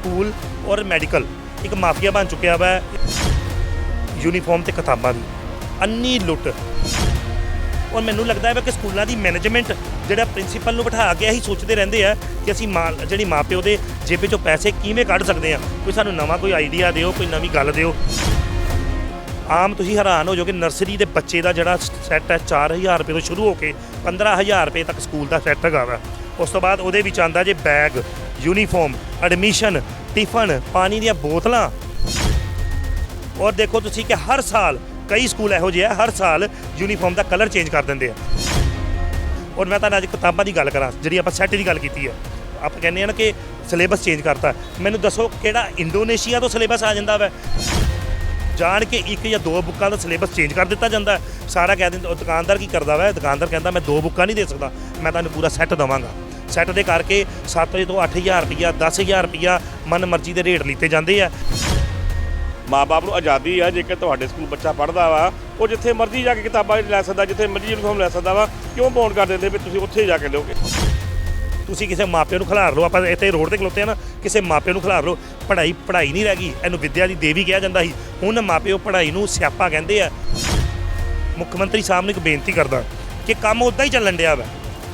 School ਔਰ medical ਇੱਕ mafia ਬਣ ਚੁੱਕਿਆ ਵਾ ਯੂਨੀਫਾਰਮ ਤੇ ਕਿਤਾਬਾਂ ਦੀ। ਅੰਨੀ ਲੁੱਟ। ਔਰ ਮੈਨੂੰ ਲੱਗਦਾ ਹੈ ਕਿ ਸਕੂਲਾਂ ਦੀ ਮੈਨੇਜਮੈਂਟ ਜਿਹੜਾ ਪ੍ਰਿੰਸੀਪਲ ਨੂੰ ਬਿਠਾ ਕੇ ਇਹੀ ਸੋਚਦੇ ਰਹਿੰਦੇ ਆ ਕਿ ਅਸੀਂ ਮਾਂ ਜਿਹੜੀ ਮਾਪਿਓ ਦੇ ਜੇਬੇ ਚੋਂ ਪੈਸੇ ਕਿਵੇਂ ਕੱਢ ਸਕਦੇ ਆ। ਕੋਈ ਸਾਨੂੰ ਨਵਾਂ ਕੋਈ ਆਈਡੀਆ ਦਿਓ, ਕੋਈ ਨਵੀਂ ਗੱਲ ਦਿਓ। ਆਮ ਤੁਸੀਂ ਹੈਰਾਨ ਹੋ ਜਾਓਗੇ ਨਰਸਰੀ ਦੇ ਬੱਚੇ ਦਾ ਜਿਹੜਾ ਸੈੱਟ ਹੈ 4000 ਰੁਪਏ ਤੋਂ ਸ਼ੁਰੂ ਹੋ ਕੇ 15000 ਰੁਪਏ ਤੱਕ ਸਕੂਲ ਦਾ ਸੈੱਟ ਹੈਗਾ ਵਾ। ਉਸ ਤੋਂ ਬਾਅਦ ਉਹਦੇ ਵਿੱਚ ਆਂਦਾ ਜੇ ਬੈਗ। ਯੂਨੀਫਾਰਮ ਐਡਮਿਸ਼ਨ ਟਿਫਨ ਪਾਣੀ ਦੀਆਂ ਬੋਤਲਾਂ। ਔਰ ਦੇਖੋ ਤੁਸੀਂ ਕਿ ਹਰ ਸਾਲ ਕਈ ਸਕੂਲ ਇਹੋ ਜਿਹੇ ਆ, ਹਰ ਸਾਲ ਯੂਨੀਫਾਰਮ ਦਾ ਕਲਰ ਚੇਂਜ ਕਰ ਦਿੰਦੇ ਆ। ਔਰ ਮੈਂ ਤਾਂ ਅੱਜ ਕਿਤਾਬਾਂ ਦੀ ਗੱਲ ਕਰਾਂ, ਜਿਹੜੀ ਆਪਾਂ ਸੈੱਟ ਦੀ ਗੱਲ ਕੀਤੀ ਹੈ ਆਪਾਂ ਕਹਿੰਦੇ ਆ ਨਾ ਕਿ ਸਿਲੇਬਸ ਚੇਂਜ ਕਰਤਾ। ਮੈਨੂੰ ਦੱਸੋ ਕਿਹੜਾ ਇੰਡੋਨੇਸ਼ੀਆ ਤੋਂ ਸਿਲੇਬਸ ਆ ਜਾਂਦਾ ਵੈ? ਜਾਣ ਕੇ ਇੱਕ ਜਾਂ ਦੋ ਬੁੱਕਾਂ ਦਾ ਸਿਲੇਬਸ ਚੇਂਜ ਕਰ ਦਿੱਤਾ ਜਾਂਦਾ। ਸਾਰਾ ਕਹਿ ਦਿੰਦਾ ਦੁਕਾਨਦਾਰ ਕੀ ਕਰਦਾ ਵੈ? ਦੁਕਾਨਦਾਰ ਕਹਿੰਦਾ, ਮੈਂ ਦੋ ਬੁੱਕਾਂ ਨਹੀਂ ਦੇ ਸਕਦਾ। ਮੈਂ ਤੁਹਾਨੂੰ ਪੂਰਾ ਸੈੱਟ ਦਵਾਂਗਾ। ਸੈੱਟ ਦੇ ਕਰਕੇ 7 ਤੋਂ 8000 ਰੁਪਈਆ 10000 ਰੁਪਈਆ ਮਨ ਮਰਜ਼ੀ ਦੇ ਰੇਟ ਲਿੱਤੇ ਜਾਂਦੇ ਆ। ਮਾਪੇ ਨੂੰ ਆਜ਼ਾਦੀ ਆ ਜੇਕਰ ਤੁਹਾਡੇ ਸਕੂਲ ਬੱਚਾ ਪੜ੍ਹਦਾ ਵਾ ਉਹ ਜਿੱਥੇ ਮਰਜ਼ੀ ਜਾ ਕੇ ਕਿਤਾਬਾਂ ਲੈ ਸਕਦਾ ਜਿੱਥੇ ਮਰਜ਼ੀ ਯੂਨੀਫਾਰਮ ਲੈ ਸਕਦਾ ਵਾ ਕਿਉਂ ਬੌਂਡ ਕਰ ਦਿੰਦੇ ਵੀ ਤੁਸੀਂ ਉੱਥੇ ਜਾ ਕੇ ਲਿਓਗੇ? ਤੁਸੀਂ ਕਿਸੇ ਮਾਪਿਆਂ ਨੂੰ ਖਿਲਾਰ ਲਓ ਆਪਾਂ ਇੱਥੇ ਰੋਡ ਤੇ ਖਲੋਤੇ ਆ ਨਾ ਕਿਸੇ ਮਾਪਿਆਂ ਨੂੰ ਖਿਲਾਰ ਲਓ ਪੜ੍ਹਾਈ ਪੜ੍ਹਾਈ ਨਹੀਂ ਰਹਿ ਗਈ ਇਹਨੂੰ ਵਿੱਦਿਆ ਦੀ ਦੇਵੀ ਕਿਹਾ ਜਾਂਦਾ ਸੀ। ਹੁਣ ਮਾਪਿਓ ਪੜ੍ਹਾਈ ਨੂੰ ਸਿਆਪਾ ਕਹਿੰਦੇ ਆ। ਮੁੱਖ ਮੰਤਰੀ ਸਾਹਿਬ ਨੂੰ ਇੱਕ ਬੇਨਤੀ ਕਰਦਾ ਕਿ ਕੰਮ ਉਦਾਂ ਹੀ ਚੱਲਣ ਡਿਆ ਵਾ।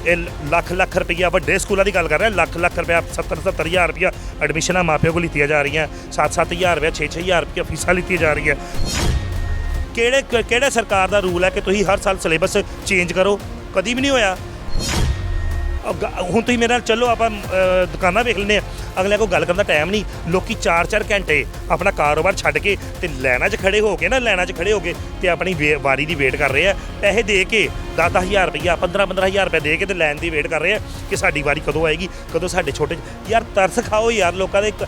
ਇਹ ਲੱਖ ਲੱਖ ਰੁਪਈਆ ਵੱਡੇ ਸਕੂਲਾਂ ਦੀ ਗੱਲ ਕਰ ਰਿਹਾ, ਲੱਖ ਲੱਖ ਰੁਪਈਆ 70 70000 ਰੁਪਈਆ ਐਡਮਿਸ਼ਨਾਂ ਮਾਪਿਆਂ ਕੋਲ ਲਿੱਤੀਆਂ ਜਾ ਰਹੀਆਂ 7-7000 ਰੁਪਈਆ 6-6000 ਰੁਪਈਆ ਫੀਸਾਂ ਲਿੱਤੀਆਂ ਜਾ ਰਹੀਆਂ। ਕਿਹੜੇ ਕਿਹੜੇ ਸਰਕਾਰ ਦਾ ਰੂਲ ਹੈ ਕਿ ਤੁਸੀਂ ਹਰ ਸਾਲ ਸਿਲੇਬਸ ਚੇਂਜ ਕਰੋ? ਕਦੀ ਵੀ ਨਹੀਂ ਹੋਇਆ। ਹੁਣ ਤੁਸੀਂ ਮੇਰੇ ਨਾਲ ਚੱਲੋ, ਆਪਾਂ ਦੁਕਾਨਾਂ ਵੇਖ ਲੈਂਦੇ ਆ ਅਗਲੇ ਕੋਲ ਗੱਲ ਕਰਨ ਦਾ ਟਾਈਮ ਨਹੀਂ। ਲੋਕੀ 4-4 ਘੰਟੇ ਆਪਣਾ ਕਾਰੋਬਾਰ ਛੱਡ ਕੇ ਤੇ ਲਾਈਨਾਂ 'ਚ ਖੜੇ ਹੋ ਕੇ ਨਾ, ਲਾਈਨਾਂ 'ਚ ਖੜੇ ਹੋ ਕੇ ਤੇ ਆਪਣੀ ਵੇ- ਵਾਰੀ ਦੀ ਵੇਟ ਕਰ ਰਹੇ ਆ। ਪੈਸੇ ਦੇ ਕੇ 10-10000 ਰੁਪਈਆ 15-15000 ਰੁਪਇਆ ਦੇ ਕੇ ਤੇ ਲੈਣ ਦੀ ਵੇਟ ਕਰ ਰਹੇ ਆ ਕਿ ਸਾਡੀ ਵਾਰੀ ਕਦੋਂ ਆਏਗੀ, ਕਦੋਂ ਸਾਡੇ ਛੋਟੇ ਯਾਰ ਤਰਸ ਖਾਓ ਯਾਰ ਲੋਕਾਂ ਦੇ ਇੱਕ-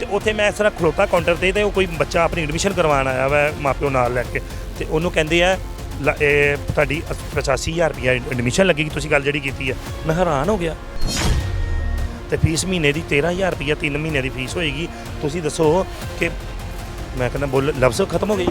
ਤੇ ਉੱਥੇ ਮੈਂ ਇਸ ਤਰ੍ਹਾਂ ਖਲੋਤਾ ਕਾਊਂਟਰ ਤੇ ਤੇ ਉਹ ਕੋਈ ਬੱਚਾ ਆਪਣੀ ਐਡਮਿਸ਼ਨ ਕਰਵਾਉਣ ਆਇਆ ਵਾ ਮਾਪਿਓ ਨਾਲ ਲੈ ਕੇ ਤੇ ਉਹਨੂੰ ਕਹਿੰਦੇ ਆ, ਲ- ਇਹ ਤੁਹਾਡੀ 85000 ਰੁਪਇਆ ਐਡਮਿਸ਼ਨ ਲੱਗੇਗੀ ਤੁਸੀਂ ਗੱਲ ਜਿਹੜੀ ਕੀਤੀ ਹੈ ਮੈਂ ਹੈਰਾਨ ਹੋ ਗਿਆ। ਤੇ ਫੀਸ ਮਹੀਨੇ ਦੀ 13000 ਰੁਪਇਆ 3 ਮਹੀਨੇ ਦੀ ਫੀਸ ਹੋਏਗੀ। ਤੁਸੀਂ ਦੱਸੋ ਕਿ ਮੈਂ ਕਹਿੰਦਾ ਬੋਲ, ਲਫ਼ਜ਼ ਖਤਮ ਹੋ ਗਏ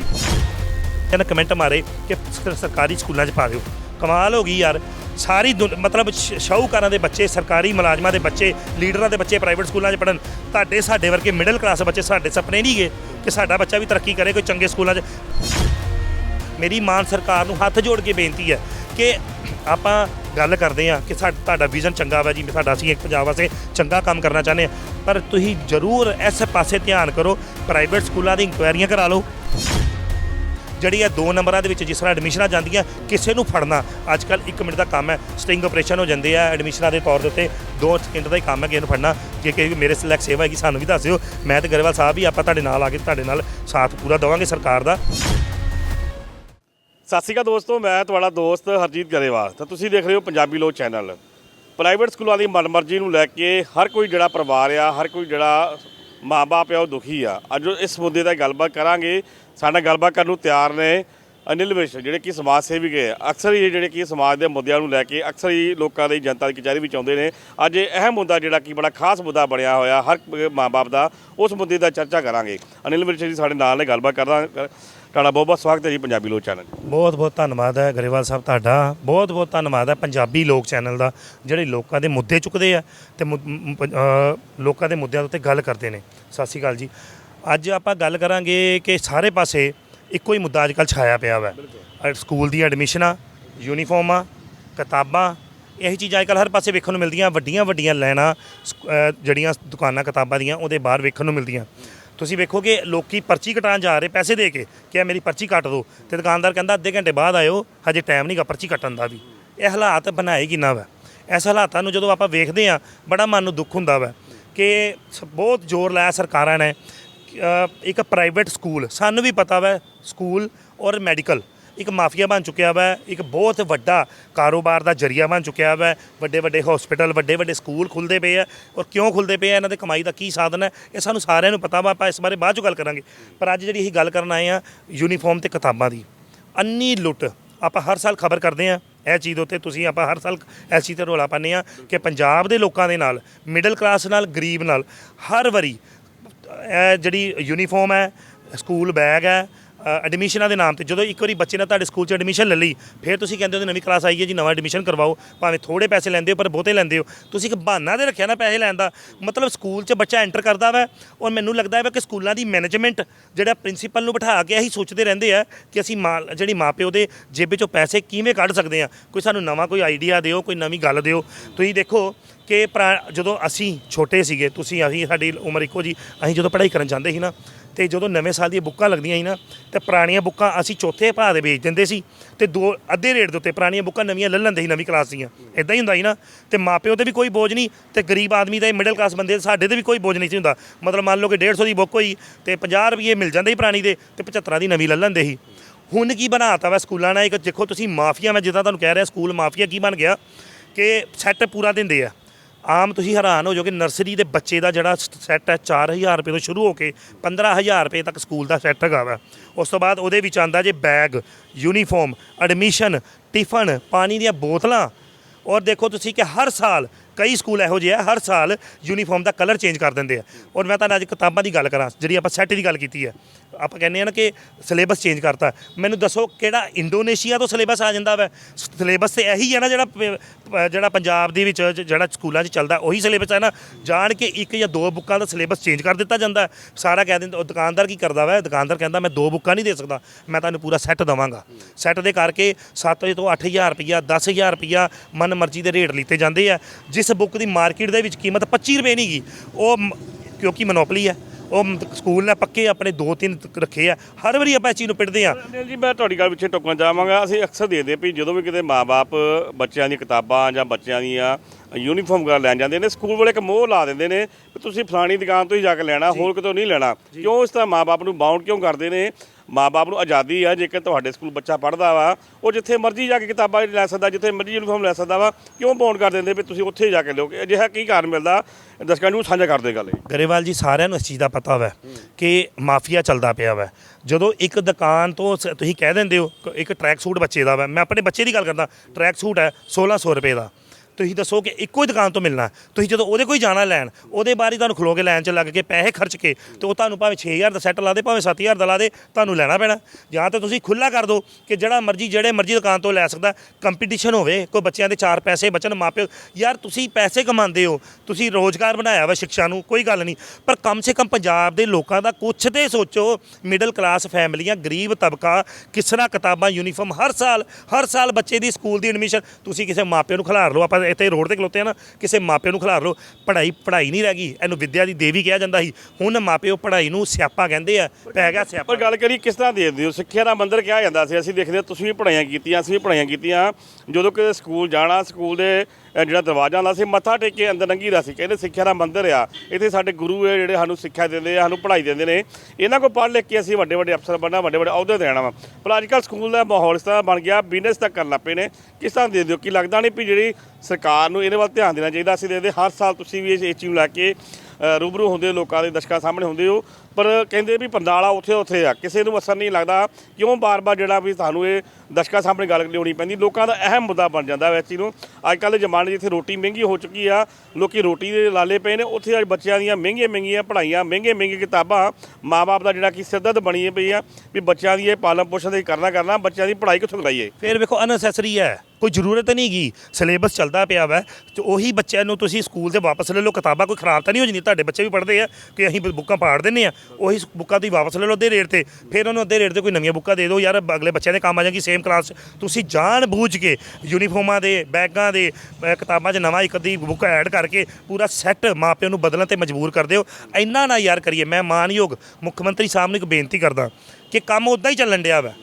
ਕਹਿੰਦਾ ਕਮੈਂਟ ਮਾਰੇ ਕਿ ਸ- ਸਰਕਾਰੀ ਸਕੂਲਾਂ 'ਚ ਪਾ ਦਿਓ। ਕਮਾਲ ਹੋ ਗਈ ਯਾਰ। ਸਾਰੀ ਦੁਨ- ਮਤਲਬ ਸ਼ਾਹੂਕਾਰਾਂ ਦੇ ਬੱਚੇ, ਸਰਕਾਰੀ ਮੁਲਾਜ਼ਮਾਂ ਦੇ ਬੱਚੇ, ਲੀਡਰਾਂ ਦੇ ਬੱਚੇ ਪ੍ਰਾਈਵੇਟ ਸਕੂਲਾਂ 'ਚ ਪੜਨ ਤੁਹਾਡੇ, ਸਾਡੇ ਵਰਗੇ ਮਿਡਲ ਕਲਾਸ ਬੱਚੇ ਸਾਡੇ ਸੁਪਨੇ ਨਹੀਂ ਗਏ ਕਿ ਸਾਡਾ ਬੱਚਾ ਵੀ ਤਰੱਕੀ ਕਰੇ ਕੋਈ ਚੰਗੇ ਸਕੂਲਾਂ 'ਚ। ਮੇਰੀ ਮਾਨ ਸਰਕਾਰ ਨੂੰ ਹੱਥ ਜੋੜ ਕੇ ਬੇਨਤੀ ਹੈ ਕਿ ਆਪਾਂ ਗੱਲ ਕਰਦੇ ਆ ਕਿ ਸਾਡਾ ਤੁਹਾਡਾ ਵਿਜ਼ਨ ਚੰਗਾ ਵਾ ਜੀ, ਸਾਡਾ ਅਸੀਂ ਇੱਕ ਪੰਜਾਬ ਵਾਸਤੇ ਚੰਗਾ ਕੰਮ ਕਰਨਾ ਚਾਹੁੰਦੇ ਆ ਪਰ ਤੁਸੀਂ ਜ਼ਰੂਰ ਇਸ ਪਾਸੇ ਧਿਆਨ ਕਰੋ ਪ੍ਰਾਈਵੇਟ ਸਕੂਲਾਂ ਦੀ ਇਨਕੁਆਇਰੀਆਂ ਕਰਾ ਲਓ। ਜਿਹੜੀਆਂ ਦੋ ਨੰਬਰਾਂ ਦੇ ਵਿੱਚ ਜਿਸ ਤਰ੍ਹਾਂ ਐਡਮਿਸ਼ਨਾਂ ਜਾਂਦੀਆਂ, ਕਿਸੇ ਨੂੰ ਫੜਨਾ। ਅੱਜ ਕੱਲ 1 ਮਿੰਟ ਦਾ ਕੰਮ ਹੈ ਸਟਿੰਗ ਆਪਰੇਸ਼ਨ ਹੋ ਜਾਂਦੇ ਆ ਐਡਮਿਸ਼ਨਾਂ ਦੇ ਤੌਰ ਦੇ ਉੱਤੇ। 2 ਸਕਿੰਟ ਦਾ ਹੀ ਕੰਮ ਹੈ ਕਿਸੇ ਨੂੰ ਫੜਨਾ। ਜੇ ਕਿ ਮੇਰੇ ਸਿਲੈਕਟ ਸੇਵਾ ਹੈਗੀ, ਸਾਨੂੰ ਵੀ ਦੱਸ ਦਿਓ। ਮੈਂ ਤੇ ਗਰੇਵਾਲ ਸਾਹਿਬ ਵੀ ਆਪਾਂ ਤੁਹਾਡੇ ਨਾਲ ਆ ਕੇ, ਤੁਹਾਡੇ ਨਾਲ ਸਾਥ ਪੂਰਾ ਦੇਵਾਂਗੇ ਸਰਕਾਰ ਦਾ। ਸਤਿ ਸ਼੍ਰੀ ਅਕਾਲ ਦੋਸਤੋ, ਮੈਂ ਤੁਹਾਡਾ ਦੋਸਤ ਹਰਜੀਤ ਗਰੇਵਾਲ। ਤਾਂ ਤੁਸੀਂ ਦੇਖ ਰਹੇ ਹੋ ਪੰਜਾਬੀ ਲੋਕ ਚੈਨਲ। ਪ੍ਰਾਈਵੇਟ ਸਕੂਲਾਂ ਦੀ ਮਨਮਰਜ਼ੀ ਨੂੰ ਲੈ ਕੇ ਹਰ ਕੋਈ ਜਿਹੜਾ ਪਰਿਵਾਰ ਆ, ਹਰ ਕੋਈ ਜਿਹੜਾ ਮਾਪੇ ਆ, ਉਹ ਦੁਖੀ ਆ। ਅੱਜ ਇਸ ਮੁੱਦੇ ਤੇ ਗੱਲਬਾਤ ਕਰਾਂਗੇ। ਸਾਡਾ ਗੱਲਬਾਤ ਕਰਨ ਨੂੰ ਤਿਆਰ ਨੇ ਅਨਿਲ ਵਿਸ਼ ਜਿਹੜੇ ਕਿ ਸਮਾਜ ਸੇਵੀ ਹੈ। ਅਕਸਰ ਹੀ ਇਹ ਜਿਹੜੇ ਕਿ ਸਮਾਜ ਦੇ ਮੁੱਦਿਆਂ ਨੂੰ ਲੈ ਕੇ ਅਕਸਰ ਹੀ ਲੋਕਾਂ ਦੀ ਜਨਤਾ ਦੀ ਕਚਹਿਰੀ ਵਿੱਚ ਆਉਂਦੇ ਨੇ। ਅੱਜ ਇਹ ਅਹਿਮ ਮੁੱਦਾ ਜਿਹੜਾ ਕਿ ਬੜਾ ਖਾਸ ਮੁੱਦਾ ਬਣਿਆ ਹੋਇਆ ਹਰ ਮਾਪੇ ਦਾ, ਉਸ ਮੁੱਦੇ ਦਾ ਚਰਚਾ ਕਰਾਂਗੇ। ਅਨਿਲ ਵਿਸ਼ ਜੀ ਸਾਡੇ ਨਾਲ ਨੇ, ਗੱਲਬਾਤ ਕਰਦਾ ਤੁਹਾਡਾ ਬਹੁਤ ਬਹੁਤ ਸਵਾਗਤ ਹੈ ਜੀ ਪੰਜਾਬੀ ਲੋਕ ਚੈਨਲ ਬਹੁਤ ਬਹੁਤ ਧੰਨਵਾਦ ਹੈ ਗਰੇਵਾਲ ਸਾਹਿਬ ਤੁਹਾਡਾ। ਬਹੁਤ ਬਹੁਤ ਧੰਨਵਾਦ ਹੈ ਪੰਜਾਬੀ ਲੋਕ ਚੈਨਲ ਦਾ ਜਿਹੜੇ ਲੋਕਾਂ ਦੇ ਮੁੱਦੇ ਚੁੱਕਦੇ ਆ ਤੇ ਮੁ- ਮ- ਪ- ਅ, ਲੋਕਾਂ ਦੇ ਮੁੱਦਿਆਂ ਦੇ ਉੱਤੇ ਗੱਲ ਕਰਦੇ ਨੇ। ਸਤਿ ਸ਼੍ਰੀ ਅਕਾਲ ਜੀ। ਅੱਜ ਆਪਾਂ ਗੱਲ ਕਰਾਂਗੇ ਕਿ ਸਾਰੇ ਪਾਸੇ ਇੱਕੋ ਹੀ ਮੁੱਦਾ ਅੱਜਕੱਲ ਛਾਇਆ ਪਿਆ ਵਾ। ਅ, ਸਕੂਲ ਦੀਆਂ ਐਡਮਿਸ਼ਨਾਂ ਯੂਨੀਫਾਰਮਾਂ ਕਿਤਾਬਾਂ ਇਹ ਚੀਜ਼ਾਂ ਅੱਜਕੱਲ ਹਰ ਪਾਸੇ ਵੇਖਣ ਨੂੰ ਮਿਲਦੀਆਂ ਵੱਡੀਆਂ ਵੱਡੀਆਂ ਲਾਈਨਾਂ ਸਕ- ਅ, ਜਿਹੜੀਆਂ ਦੁਕਾਨਾਂ ਕਿਤਾਬਾਂ ਦੀਆਂ ਉਹਦੇ ਬਾਹਰ ਵੇਖਣ ਨੂੰ ਮਿਲਦੀਆਂ। ਤੁਸੀਂ ਵੇਖੋਗੇ ਲੋਕੀ ਪਰਚੀ ਕਟਾਉਣ ਜਾ ਰਹੇ, ਪੈਸੇ ਦੇ ਕੇ ਕਿ ਇਹ ਮੇਰੀ ਪਰਚੀ ਕੱਟ ਦਿਓ ਤੇ ਦੁਕਾਨਦਾਰ ਕਹਿੰਦਾ, ਅੱਧੇ ਘੰਟੇ ਬਾਅਦ ਆਇਓ, ਹਜੇ ਟਾਈਮ ਨਹੀਂਗਾ ਪਰਚੀ ਕੱਟਣ ਦਾ ਵੀ। ਇਹ ਹਾਲਾਤ ਬਣਾਏ ਕਿੰਨਾ ਵਾ। ਇਸ ਹਾਲਾਤਾਂ ਨੂੰ ਜਦੋਂ ਆਪਾਂ ਵੇਖਦੇ ਆ ਬੜਾ ਮਨ ਨੂੰ ਦੁੱਖ ਹੁੰਦਾ ਵਾ ਕਿ ਸ- ਬਹੁਤ ਜ਼ੋਰ ਲਾਇਆ ਸਰਕਾਰਾਂ ਨੇ। ਇੱਕ ਪ੍ਰਾਈਵੇਟ ਸਕੂਲ ਸਾਨੂੰ ਵੀ ਪਤਾ ਵਾ ਸਕੂਲ ਔਰ ਮੈਡੀਕਲ ਇੱਕ ਮਾਫੀਆ ਬਣ ਚੁੱਕਿਆ ਵਾ, ਇੱਕ ਬਹੁਤ ਵੱਡਾ ਕਾਰੋਬਾਰ ਦਾ ਜਰੀਆ ਬਣ ਚੁੱਕਿਆ ਵਾ। ਵੱਡੇ ਵੱਡੇ ਹਸਪੀਟਲ ਵੱਡੇ ਵੱਡੇ ਸਕੂਲ ਖੁੱਲਦੇ ਪਏ ਆ। ਔਰ ਕਿਉਂ ਖੁੱਲਦੇ ਪਏ ਆ? ਇਹਨਾਂ ਦੇ ਕਮਾਈ ਦਾ ਕੀ ਸਾਧਨ ਹੈ? ਇਹ ਸਾਨੂੰ ਸਾਰਿਆਂ ਨੂੰ ਪਤਾ ਵਾ, ਆਪਾਂ ਇਸ ਬਾਰੇ ਬਾਅਦ ਚੋਂ ਗੱਲ ਕਰਾਂਗੇ। ਪਰ ਅੱਜ ਜਿਹੜੀ ਅਸੀਂ ਗੱਲ ਕਰਨ ਆਏ ਆ ਯੂਨੀਫਾਰਮ ਤੇ ਕਿਤਾਬਾਂ ਦੀ, ਅੰਨੀ ਲੁੱਟ। ਆਪਾਂ ਹਰ ਸਾਲ ਖਬਰ ਕਰਦੇ ਆ, ਇਹ ਚੀਜ਼ ਉੱਤੇ ਤੁਸੀਂ ਆਪਾਂ ਹਰ ਸਾਲ ਇਸ ਚੀਜ਼ ਤੇ ਰੋਲਾ ਪਾਉਂਦੇ ਆ ਕਿ ਪੰਜਾਬ ਦੇ ਲੋਕਾਂ ਦੇ ਨਾਲ ਮਿਡਲ ਕਲਾਸ ਨਾਲ, ਗਰੀਬ ਨਾਲ, ਹਰ ਵਾਰੀ ਇਹ ਜਿਹੜੀ ਯੂਨੀਫਾਰਮ ਹੈ ਸਕੂਲ ਬੈਗ ਹੈ ਐਡਮਿਸ਼ਨਾਂ ਦੇ ਨਾਮ ਤੇ। ਜਦੋਂ ਇੱਕ ਵਾਰੀ ਬੱਚੇ ਨੇ ਤੁਹਾਡੇ ਸਕੂਲ 'ਚ ਐਡਮਿਸ਼ਨ ਲੈ ਲਈ, ਫਿਰ ਤੁਸੀਂ ਕਹਿੰਦੇ ਹੋ ਨਵੀਂ ਕਲਾਸ ਆਈ ਹੈ ਜੀ, ਨਵਾਂ ਐਡਮਿਸ਼ਨ ਕਰਵਾਓ। ਭਾਵੇਂ ਥੋੜੇ ਪੈਸੇ ਲੈਂਦੇ ਹੋ, ਪਰ ਬਹੁਤੇ ਲੈਂਦੇ ਹੋ। ਤੁਸੀਂ ਇੱਕ ਬਹਾਨਾ ਦੇ ਰੱਖਿਆ ਨਾ ਪੈਸੇ ਲੈਣ ਦਾ। ਮਤਲਬ ਸਕੂਲ 'ਚ ਬੱਚਾ ਐਂਟਰ ਕਰਦਾ ਵਾ ਔਰ ਮੈਨੂੰ ਲੱਗਦਾ ਹੈ ਕਿ ਸਕੂਲਾਂ ਦੀ ਮੈਨੇਜਮੈਂਟ ਜਿਹੜਾ ਪ੍ਰਿੰਸੀਪਲ ਨੂੰ ਬਿਠਾ ਕੇ ਇਹੀ ਸੋਚਦੇ ਰਹਿੰਦੇ ਆ ਕਿ ਅਸੀਂ ਮਾਂ, ਜਿਹੜੀ ਮਾਪਿਓ ਦੇ ਜੇਬੇ 'ਚੋਂ ਪੈਸੇ ਕਿਵੇਂ ਕੱਢ ਸਕਦੇ ਆ। ਕੋਈ ਸਾਨੂੰ ਨਵਾਂ ਕੋਈ ਆਈਡੀਆ ਦਿਓ, ਕੋਈ ਨਵੀਂ ਗੱਲ ਦਿਓ। ਤੁਸੀਂ ਦੇਖੋ ਕਿ ਪੁਰਾ- ਜਦੋਂ ਅਸੀਂ ਛੋਟੇ ਸੀਗੇ, ਤੁਸੀਂ, ਅਸੀਂ ਸਾਡੀ ਉਮਰ ਇੱਕੋ ਜੀ, ਅਸੀਂ ਜਦੋਂ ਪੜ੍ਹਾਈ ਕਰਨ ਜਾਂਦੇ ਸੀ ਨਾ ਤੇ ਜਦੋਂ ਨਵੇਂ ਸਾਲ ਦੀਆਂ ਬੁੱਕਾਂ ਲੱਗਦੀਆਂ ਸੀ ਨਾ, ਤੇ ਪੁਰਾਣੀਆਂ ਬੁੱਕਾਂ ਅਸੀਂ ਚੌਥੇ ਭਾਅ ਦੇ ਵੇਚ ਦਿੰਦੇ ਸੀ ਤੇ ਦੋ ਅੱਧੇ ਰੇਟ ਦੇ ਉੱਤੇ ਪੁਰਾਣੀਆਂ ਬੁੱਕਾਂ ਨਵੀਆਂ ਲੈ ਲੈਂਦੇ ਸੀ, ਨਵੀਂ ਕਲਾਸ ਦੀਆਂ। ਇਦਾਂ ਹੀ ਹੁੰਦਾ ਸੀ ਨਾ, ਤੇ ਮਾਪਿਓ ਤੇ ਵੀ ਕੋਈ ਬੋਝ ਨਹੀਂ, ਤੇ ਗਰੀਬ ਆਦਮੀ ਦਾ ਮਿਡਲ ਕਲਾਸ ਬੰਦੇ ਸਾਡੇ ਤੇ ਵੀ ਕੋਈ ਬੋਝ ਨਹੀਂ ਸੀ ਹੁੰਦਾ। ਮਤਲਬ ਮੰਨ ਲਓ ਕਿ 150 ਦੀ ਬੁੱਕ ਹੋਈ ਤੇ 50 ਰੁਪਏ ਮਿਲ ਜਾਂਦੇ ਸੀ ਪੁਰਾਣੀ ਦੇ ਤੇ 75 ਦੀ ਨਵੀਂ ਲੈ ਲੈਂਦੇ ਸੀ। ਹੁਣ ਕੀ ਬਣਾਤਾ ਵਾ ਸਕੂਲਾਂ ਨਾਲ? ਇੱਕ ਦੇਖੋ ਤੁਸੀਂ ਮਾਫੀਆ, ਮੈਂ ਜਿੱਦਾਂ ਤੁਹਾਨੂੰ ਕਹਿ ਰਿਹਾ, ਸਕੂਲ ਮਾਫੀਆ ਕੀ ਬਣ ਗਿਆ? ਕਿ ਸੈੱਟ ਪੂਰਾ ਦਿੰਦੇ ਆ। ਆਮ ਤੁਸੀਂ ਹੈਰਾਨ ਹੋ ਜਾਓਗੇ, ਨਰਸਰੀ ਦੇ ਬੱਚੇ ਦਾ ਜਿਹੜਾ ਸੈੱਟ ਹੈ 4000 ਰੁਪਏ ਤੋਂ ਸ਼ੁਰੂ ਹੋ ਕੇ 15000 ਰੁਪਏ ਤੱਕ ਸਕੂਲ ਦਾ ਸੈੱਟ ਹੈਗਾ ਵਾ। ਉਸ ਤੋਂ ਬਾਅਦ ਉਹਦੇ ਵਿੱਚ ਆਂਦਾ ਜੇ ਬੈਗ, ਯੂਨੀਫਾਰਮ, ਐਡਮਿਸ਼ਨ, ਟਿਫਨ, ਪਾਣੀ ਦੀਆਂ ਬੋਤਲਾਂ। ਔਰ ਦੇਖੋ ਤੁਸੀਂ ਕਿ ਹਰ ਸਾਲ ਕਈ ਸਕੂਲ ਇਹੋ ਜਿਹੇ ਆ, ਹਰ ਸਾਲ ਯੂਨੀਫਾਰਮ ਦਾ ਕਲਰ ਚੇਂਜ ਕਰ ਦਿੰਦੇ ਆ। ਔਰ ਮੈਂ ਤੁਹਾਨੂੰ ਅੱਜ ਕਿਤਾਬਾਂ ਦੀ ਗੱਲ ਕਰਾਂ, ਜਿਹੜੀ ਆਪਾਂ ਸੈੱਟ ਦੀ ਗੱਲ ਕੀਤੀ ਹੈ। ਆਪਾਂ ਕਹਿੰਦੇ ਆ ਨਾ ਕਿ ਸਿਲੇਬਸ ਚੇਂਜ ਕਰਤਾ। ਮੈਨੂੰ ਦੱਸੋ ਕਿਹੜਾ ਇੰਡੋਨੇਸ਼ੀਆ ਤੋਂ ਸਿਲੇਬਸ ਆ ਜਾਂਦਾ ਵੈ? ਸਿਲੇਬਸ ਤੇ ਇਹੀ ਹੈ ਨਾ ਜਿਹੜਾ ਪ- ਜਿਹੜਾ ਪੰਜਾਬ ਦੇ ਵਿੱਚ ਜਿਹੜਾ ਸਕੂਲਾਂ 'ਚ ਚੱਲਦਾ, ਉਹੀ ਸਿਲੇਬਸ ਹੈ ਨਾ। ਜਾਣ ਕੇ ਇੱਕ ਜਾਂ ਦੋ ਬੁੱਕਾਂ ਦਾ ਸਿਲੇਬਸ ਚੇਂਜ ਕਰ ਦਿੱਤਾ ਜਾਂਦਾ। ਸਾਰਾ ਕਹਿ ਦਿੰਦਾ, ਉਹ ਦੁਕਾਨਦਾਰ ਕੀ ਕਰਦਾ ਵੈ? ਦੁਕਾਨਦਾਰ ਕਹਿੰਦਾ, ਮੈਂ ਦੋ ਬੁੱਕਾਂ ਨਹੀਂ ਦੇ ਸਕਦਾ। ਮੈਂ ਤੁਹਾਨੂੰ ਪੂਰਾ ਸੈੱਟ ਦਵਾਂਗਾ। ਸੈੱਟ ਦੇ ਕਰਕੇ 7 ਤੋਂ 8000 ਰੁਪਈਆ 10000 ਰੁਪਈਆ ਮਨ ਮਰਜ਼ੀ ਦੇ ਰੇਟ ਲਿੱਤੇ ਜਾਂਦੇ ਆ। ਜਿਸ ਬੁੱਕ ਦੀ ਮਾਰਕੀਟ ਦੇ ਵਿੱਚ ਕੀਮਤ 25 ਰੁਪਏ ਨਹੀਂ ਗੀ ਉਹ ਮ- ਕਿਉਂਕਿ ਮੋਨੋਪਲੀ ਹੈ ਉਹ ਸਕੂਲ ਨੇ ਪੱਕੇ ਆਪਣੇ ਦੋ ਤਿੰਨ ਰੱਖੇ ਆ। ਹਰ ਵਾਰੀ ਆਪਾਂ ਇਸ ਚੀਜ਼ ਨੂੰ ਪਿੱਟਦੇ ਆ। ਅਨਿਲ ਜੀ ਮੈਂ ਤੁਹਾਡੀ ਗੱਲ ਪਿੱਛੇ ਟੋਕਣਾ ਚਾਹਾਂਗਾ ਅਸੀਂ ਅਕਸਰ ਦੇਖਦੇ ਵੀ ਜਦੋਂ ਵੀ ਕਿਤੇ ਮਾਪੇ ਬੱਚਿਆਂ ਦੀਆਂ ਕਿਤਾਬਾਂ ਜਾਂ ਬੱਚਿਆਂ ਦੀਆਂ ਯੂਨੀਫਾਰਮ ਵਗੈਰਾ ਲੈਣ ਜਾਂਦੇ ਨੇ ਸਕੂਲ ਵਾਲੇ ਇੱਕ ਮੋਹ ਲਾ ਦਿੰਦੇ ਨੇ ਵੀ ਤੁਸੀਂ ਫਲਾਣੀ ਦੁਕਾਨ ਤੋਂ ਹੀ ਜਾ ਕੇ ਲੈਣਾ ਹੋਰ ਕਿਤੋਂ ਨਹੀਂ ਲੈਣਾ। ਕਿਉਂ ਇਸ ਤਰ੍ਹਾਂ ਮਾਪੇ ਨੂੰ ਬਾਉਂਡ ਕਿਉਂ ਕਰਦੇ ਨੇ? ਮਾਪੇ ਨੂੰ ਆਜ਼ਾਦੀ ਆ ਜੇਕਰ ਤੁਹਾਡੇ ਸਕੂਲ ਬੱਚਾ ਪੜ੍ਹਦਾ ਵਾ ਉਹ ਜਿੱਥੇ ਮਰਜ਼ੀ ਜਾ ਕੇ ਕਿਤਾਬਾਂ ਲੈ ਸਕਦਾ ਜਿੱਥੇ ਮਰਜ਼ੀ ਯੂਨੀਫਾਰਮ ਲੈ ਸਕਦਾ ਵਾ ਕਿਉਂ ਬਾਉਂਡ ਕਰ ਦਿੰਦੇ ਵੀ ਤੁਸੀਂ ਉੱਥੇ ਹੀ ਜਾ ਕੇ ਲਿਓ? ਅਜਿਹਾ ਕੀ ਕਾਰਨ ਮਿਲਦਾ? ਦਰਸ਼ਕਾਂ ਨੂੰ ਸਾਂਝਾ ਕਰਦੇ ਗੱਲ ਇਹ। ਗਰੇਵਾਲ ਜੀ ਸਾਰਿਆਂ ਨੂੰ ਇਸ ਚੀਜ਼ ਦਾ ਪਤਾ ਵੈ ਕਿ ਮਾਫੀਆ ਚੱਲਦਾ ਪਿਆ ਵੈ। ਜਦੋਂ ਇੱਕ ਦੁਕਾਨ ਤੋਂ ਸ- ਤੁਸੀਂ ਕਹਿ ਦਿੰਦੇ ਹੋ ਕਿ ਇੱਕ ਟਰੈਕ ਸੂਟ ਬੱਚੇ ਦਾ ਵੈ। ਮੈਂ ਆਪਣੇ ਬੱਚੇ ਦੀ ਗੱਲ ਕਰਦਾ ਟਰੈਕ ਸੂਟ ਹੈ 1600 ਰੁਪਏ ਦਾ। ਤੁਸੀਂ ਦੱਸੋ ਕਿ ਇੱਕੋ ਹੀ ਦੁਕਾਨ ਤੋਂ ਮਿਲਣਾ। ਤੁਸੀਂ ਜਦੋਂ ਉਹਦੇ ਕੋਈ ਜਾਣਾ ਲੈਣ, ਉਹਦੇ ਬਾਰੇ ਤੁਹਾਨੂੰ ਖਲੋ ਕੇ ਲਾਈਨ 'ਚ ਲੱਗ ਕੇ ਪੈਸੇ ਖਰਚ ਕੇ ਤੇ ਉਹ ਤੁਹਾਨੂੰ ਭਾਵੇਂ 6000 ਦਾ ਸੈੱਟ ਲਾ ਦੇ, ਭਾਵੇਂ 7000 ਦਾ ਲਾ ਦੇ, ਤੁਹਾਨੂੰ ਲੈਣਾ ਪੈਣਾ। ਜਾਂ ਤਾਂ ਤੁਸੀਂ ਖੁੱਲਾ ਕਰ ਦਿਓ ਕਿ ਜਿਹੜਾ ਮਰਜ਼ੀ, ਜਿਹੜੇ ਮਰਜ਼ੀ ਦੁਕਾਨ ਤੋਂ ਲੈ ਸਕਦਾ ਕੰਪੀਟੀਸ਼ਨ ਹੋਵੇ, ਕੋਈ ਬੱਚਿਆਂ ਦੇ ਚਾਰ ਪੈਸੇ ਬਚਣ, ਮਾਪਿਓ, ਯਾਰ ਤੁਸੀਂ ਪੈਸੇ ਕਮਾਉਂਦੇ ਹੋ, ਤੁਸੀਂ ਰੋਜ਼ਗਾਰ ਬਣਾਇਆ ਵਾ ਸਿੱਖਿਆ ਨੂੰ, ਕੋਈ ਗੱਲ ਨਹੀਂ। ਪਰ ਕਮ ਸੇ ਕਮ ਪੰਜਾਬ ਦੇ ਲੋਕਾਂ ਦਾ ਕੁਛ ਤੇ ਸੋਚੋ ਮਿਡਲ ਕਲਾਸ ਫੈਮਲੀਆਂ, ਗਰੀਬ ਤਬਕਾ, ਕਿਸ ਤਰ੍ਹਾਂ ਕਿਤਾਬਾਂ ਯੂਨੀਫਾਰਮ ਹਰ ਸਾਲ ਹਰ ਸਾਲ ਬੱਚੇ ਦੀ ਸਕੂਲ ਦੀ ਐਡਮਿਸ਼ਨ ਤੁਸੀਂ ਕਿਸੇ ਮਾਪਿਓ ਨੂੰ ਖਿਲਾਰ ਲਓ, ਆਪਾਂ ਇੱਥੇ ਰੋਡ ਤੇ ਖਲੋਤੇ ਆ ਨਾ, ਕਿਸੇ ਮਾਪੇ ਨੂੰ ਖਿਲਾਰ ਲਓ, ਪੜ੍ਹਾਈ ਪੜ੍ਹਾਈ ਨਹੀਂ ਰਹਿ ਗਈ। ਇਹਨੂੰ ਵਿੱਦਿਆ ਦੀ ਦੇਵੀ ਕਿਹਾ ਜਾਂਦਾ ਸੀ। ਹੁਣ ਮਾਪਿਓ ਪੜ੍ਹਾਈ ਨੂੰ ਸਿਆਪਾ ਕਹਿੰਦੇ ਆ, ਪੈ ਗਿਆ ਸਿਆਪਾ। ਪਰ ਗੱਲ ਕਰੀ ਕਿਸ ਤਰ੍ਹਾਂ ਦੇਖਦੇ ਹੋ ਸਿੱਖਿਆ ਦਾ ਮੰਦਰ ਕਿਹਾ ਜਾਂਦਾ ਸੀ। ਅਸੀਂ ਦੇਖਦੇ ਹਾਂ, ਤੁਸੀਂ ਵੀ ਪੜ੍ਹਾਈਆਂ ਕੀਤੀਆਂ, ਅਸੀਂ ਵੀ ਪੜ੍ਹਾਈਆਂ ਕੀਤੀਆਂ। ਜਦੋਂ ਕਿ ਸਕੂਲ ਜਾਣਾ, ਸਕੂਲ ਦੇ ਜਿਹੜਾ ਦਰਵਾਜ਼ਾ ਹੁੰਦਾ ਸੀ, ਮੱਥਾ ਟੇਕ ਕੇ ਅੰਦਰ ਲੰਘੀ ਦਾ ਸੀ। ਕਹਿੰਦੇ ਸਿੱਖਿਆ ਦਾ ਮੰਦਰ ਆ। ਇੱਥੇ ਸਾਡੇ ਗੁਰੂ ਹੈ ਜਿਹੜੇ ਸਾਨੂੰ ਸਿੱਖਿਆ ਦਿੰਦੇ ਆ, ਸਾਨੂੰ ਪੜ੍ਹਾਈ ਦਿੰਦੇ ਨੇ। ਇਹਨਾਂ ਕੋਲ ਪੜ੍ਹ ਲਿਖ ਕੇ ਅਸੀਂ ਵੱਡੇ ਵੱਡੇ ਅਫਸਰ ਬਣਨਾ, ਵੱਡੇ ਵੱਡੇ ਅਹੁਦੇ ਤੇ ਆਣਾ ਵਾ। ਪਰ ਅੱਜ ਕੱਲ੍ਹ ਸਕੂਲ ਦਾ ਮਾਹੌਲ ਇਸ ਤਰ੍ਹਾਂ ਬਣ ਗਿਆ ਬਿਜ਼ਨਸ ਤਾਂ ਕਰਨ ਲੱਗ ਪਏ ਨੇ। ਕਿਸ ਤਰ੍ਹਾਂ ਦੇ ਦਿਓ? ਕਿ ਲੱਗਦਾ ਨਹੀਂ ਵੀ ਜਿਹੜੀ ਸਰਕਾਰ ਨੂੰ ਇਹਦੇ ਵੱਲ ਧਿਆਨ ਦੇਣਾ ਚਾਹੀਦਾ? ਅਸੀਂ ਦੇਖਦੇ ਹਰ ਸਾਲ ਤੁਸੀਂ ਵੀ ਇਸ ਚੀਜ਼ ਨੂੰ ਲੈ ਕੇ ਰੂਬਰੂ ਹੁੰਦੇ ਹੋ, ਲੋਕਾਂ ਦੇ ਦਰਸ਼ਕਾਂ ਸਾਹਮਣੇ ਹੁੰਦੇ ਹੋ। ਪਰ ਕਹਿੰਦੇ ਵੀ ਪੰਡਾਲਾ ਉੱਥੇ ਉੱਥੇ ਆ। ਕਿਸੇ ਨੂੰ ਅਸਰ ਨਹੀਂ ਲੱਗਦਾ। ਕਿਉਂ ਬਾਰ-ਬਾਰ ਜਿਹੜਾ ਵੀ ਤੁਹਾਨੂੰ ਇਹ ਦਰਸ਼ਕਾਂ ਸਾਹਮਣੇ ਗੱਲ ਲਿਆਉਣੀ ਪੈਂਦੀ। ਲੋਕਾਂ ਦਾ ਅਹਿਮ ਮੁੱਦਾ ਬਣ ਜਾਂਦਾ ਵੈਸੇ ਨੂੰ। ਅੱਜ ਕੱਲ੍ਹ ਦੇ ਜ਼ਮਾਨੇ 'ਚ ਜਿੱਥੇ ਰੋਟੀ ਮਹਿੰਗੀ ਹੋ ਚੁੱਕੀ ਆ। ਲੋਕੀ ਰੋਟੀ ਦੇ ਲਾਲੇ ਪਏ ਨੇ। ਉੱਥੇ ਅੱਜ ਬੱਚਿਆਂ ਦੀਆਂ ਮਹਿੰਗੀਆਂ ਮਹਿੰਗੀਆਂ ਪੜ੍ਹਾਈਆਂ ਮਹਿੰਗੇ ਮਹਿੰਗੇ ਕਿਤਾਬਾਂ ਮਾਪੇ ਦਾ ਜਿਹੜਾ ਕਿ ਸਿੱਧਤ ਬਣੀ ਪਈ ਆ ਵੀ ਬੱਚਿਆਂ ਦੀ ਇਹ ਪਾਲਣ ਪੋਸ਼ਣ ਦੇ ਕਰਨਾ ਕਰਨਾ, ਬੱਚਿਆਂ ਦੀ ਪੜ੍ਹਾਈ ਕਿੱਥੋਂ ਕਰਾਈਏ? ਫਿਰ ਵੇਖੋ ਅਨਸੈਸਰੀ ਹੈ। ਕੋਈ ਜ਼ਰੂਰਤ ਨਹੀਂ ਗੀ। ਸਿਲੇਬਸ ਚੱਲਦਾ ਪਿਆ ਵਾ। ਤੇ ਉਹੀ ਬੱਚਿਆਂ ਨੂੰ ਤੁਸੀਂ ਸਕੂਲ 'ਤੇ ਵਾਪਸ ਲੈ ਲਓ। ਕਿਤਾਬਾਂ ਕੋਈ ਖਰਾਬ ਤਾਂ ਨਹੀਂ ਹੋ ਜਾਂਦੀ ਤੁਹਾਡੇ ਬੱਚੇ ਵੀ ਪੜ੍ਹਦੇ ਆ ਕਿ ਅਸੀਂ ਬੁੱਕਾਂ ਪਾੜ ਦਿੰਨੇ ਆ। ਉਹੀ ਬੁੱਕਾਂ ਤੁਸੀਂ ਵਾਪਸ ਲੈ ਲਓ ਅੱਧੇ ਰੇਟ ਤੇ। ਫਿਰ ਉਹਨੂੰ ਅੱਧੇ ਰੇਟ ਤੇ ਕੋਈ ਨਵੀਆਂ ਬੁੱਕਾਂ ਦੇ ਦਿਓ। ਯਾਰ, ਅਗਲੇ ਬੱਚਿਆਂ ਦੇ ਕੰਮ ਆ ਜਾਣਗੀ ਸੇਮ ਕਲਾਸ ਤੁਸੀਂ ਜਾਣ ਬੂਝ ਕੇ ਯੂਨੀਫਾਰਮਾਂ ਦੇ, ਬੈਗਾਂ ਦੇ, ਅਹ, ਕਿਤਾਬਾਂ 'ਚ ਨਵਾਂ ਇੱਕ ਅੱਧੀ ਬੁੱਕ ਐਡ ਕਰਕੇ ਪੂਰਾ ਸੈੱਟ ਮਾਪਿਆਂ ਨੂੰ ਬਦਲਣ ਤੇ ਮਜਬੂਰ ਕਰਦੇ ਹੋ। ਇੰਨਾ ਨਾ ਯਾਰ ਕਰੀਏ। ਮੈਂ ਮਾਨਯੋਗ ਮੁੱਖ ਮੰਤਰੀ ਸਾਹਿਬ ਨੂੰ ਇੱਕ ਬੇਨਤੀ ਕਰਦਾ ਕਿ ਕੰਮ ਉਦਾਂ ਹੀ ਚੱਲਣ ਡਿਆ ਵਾ।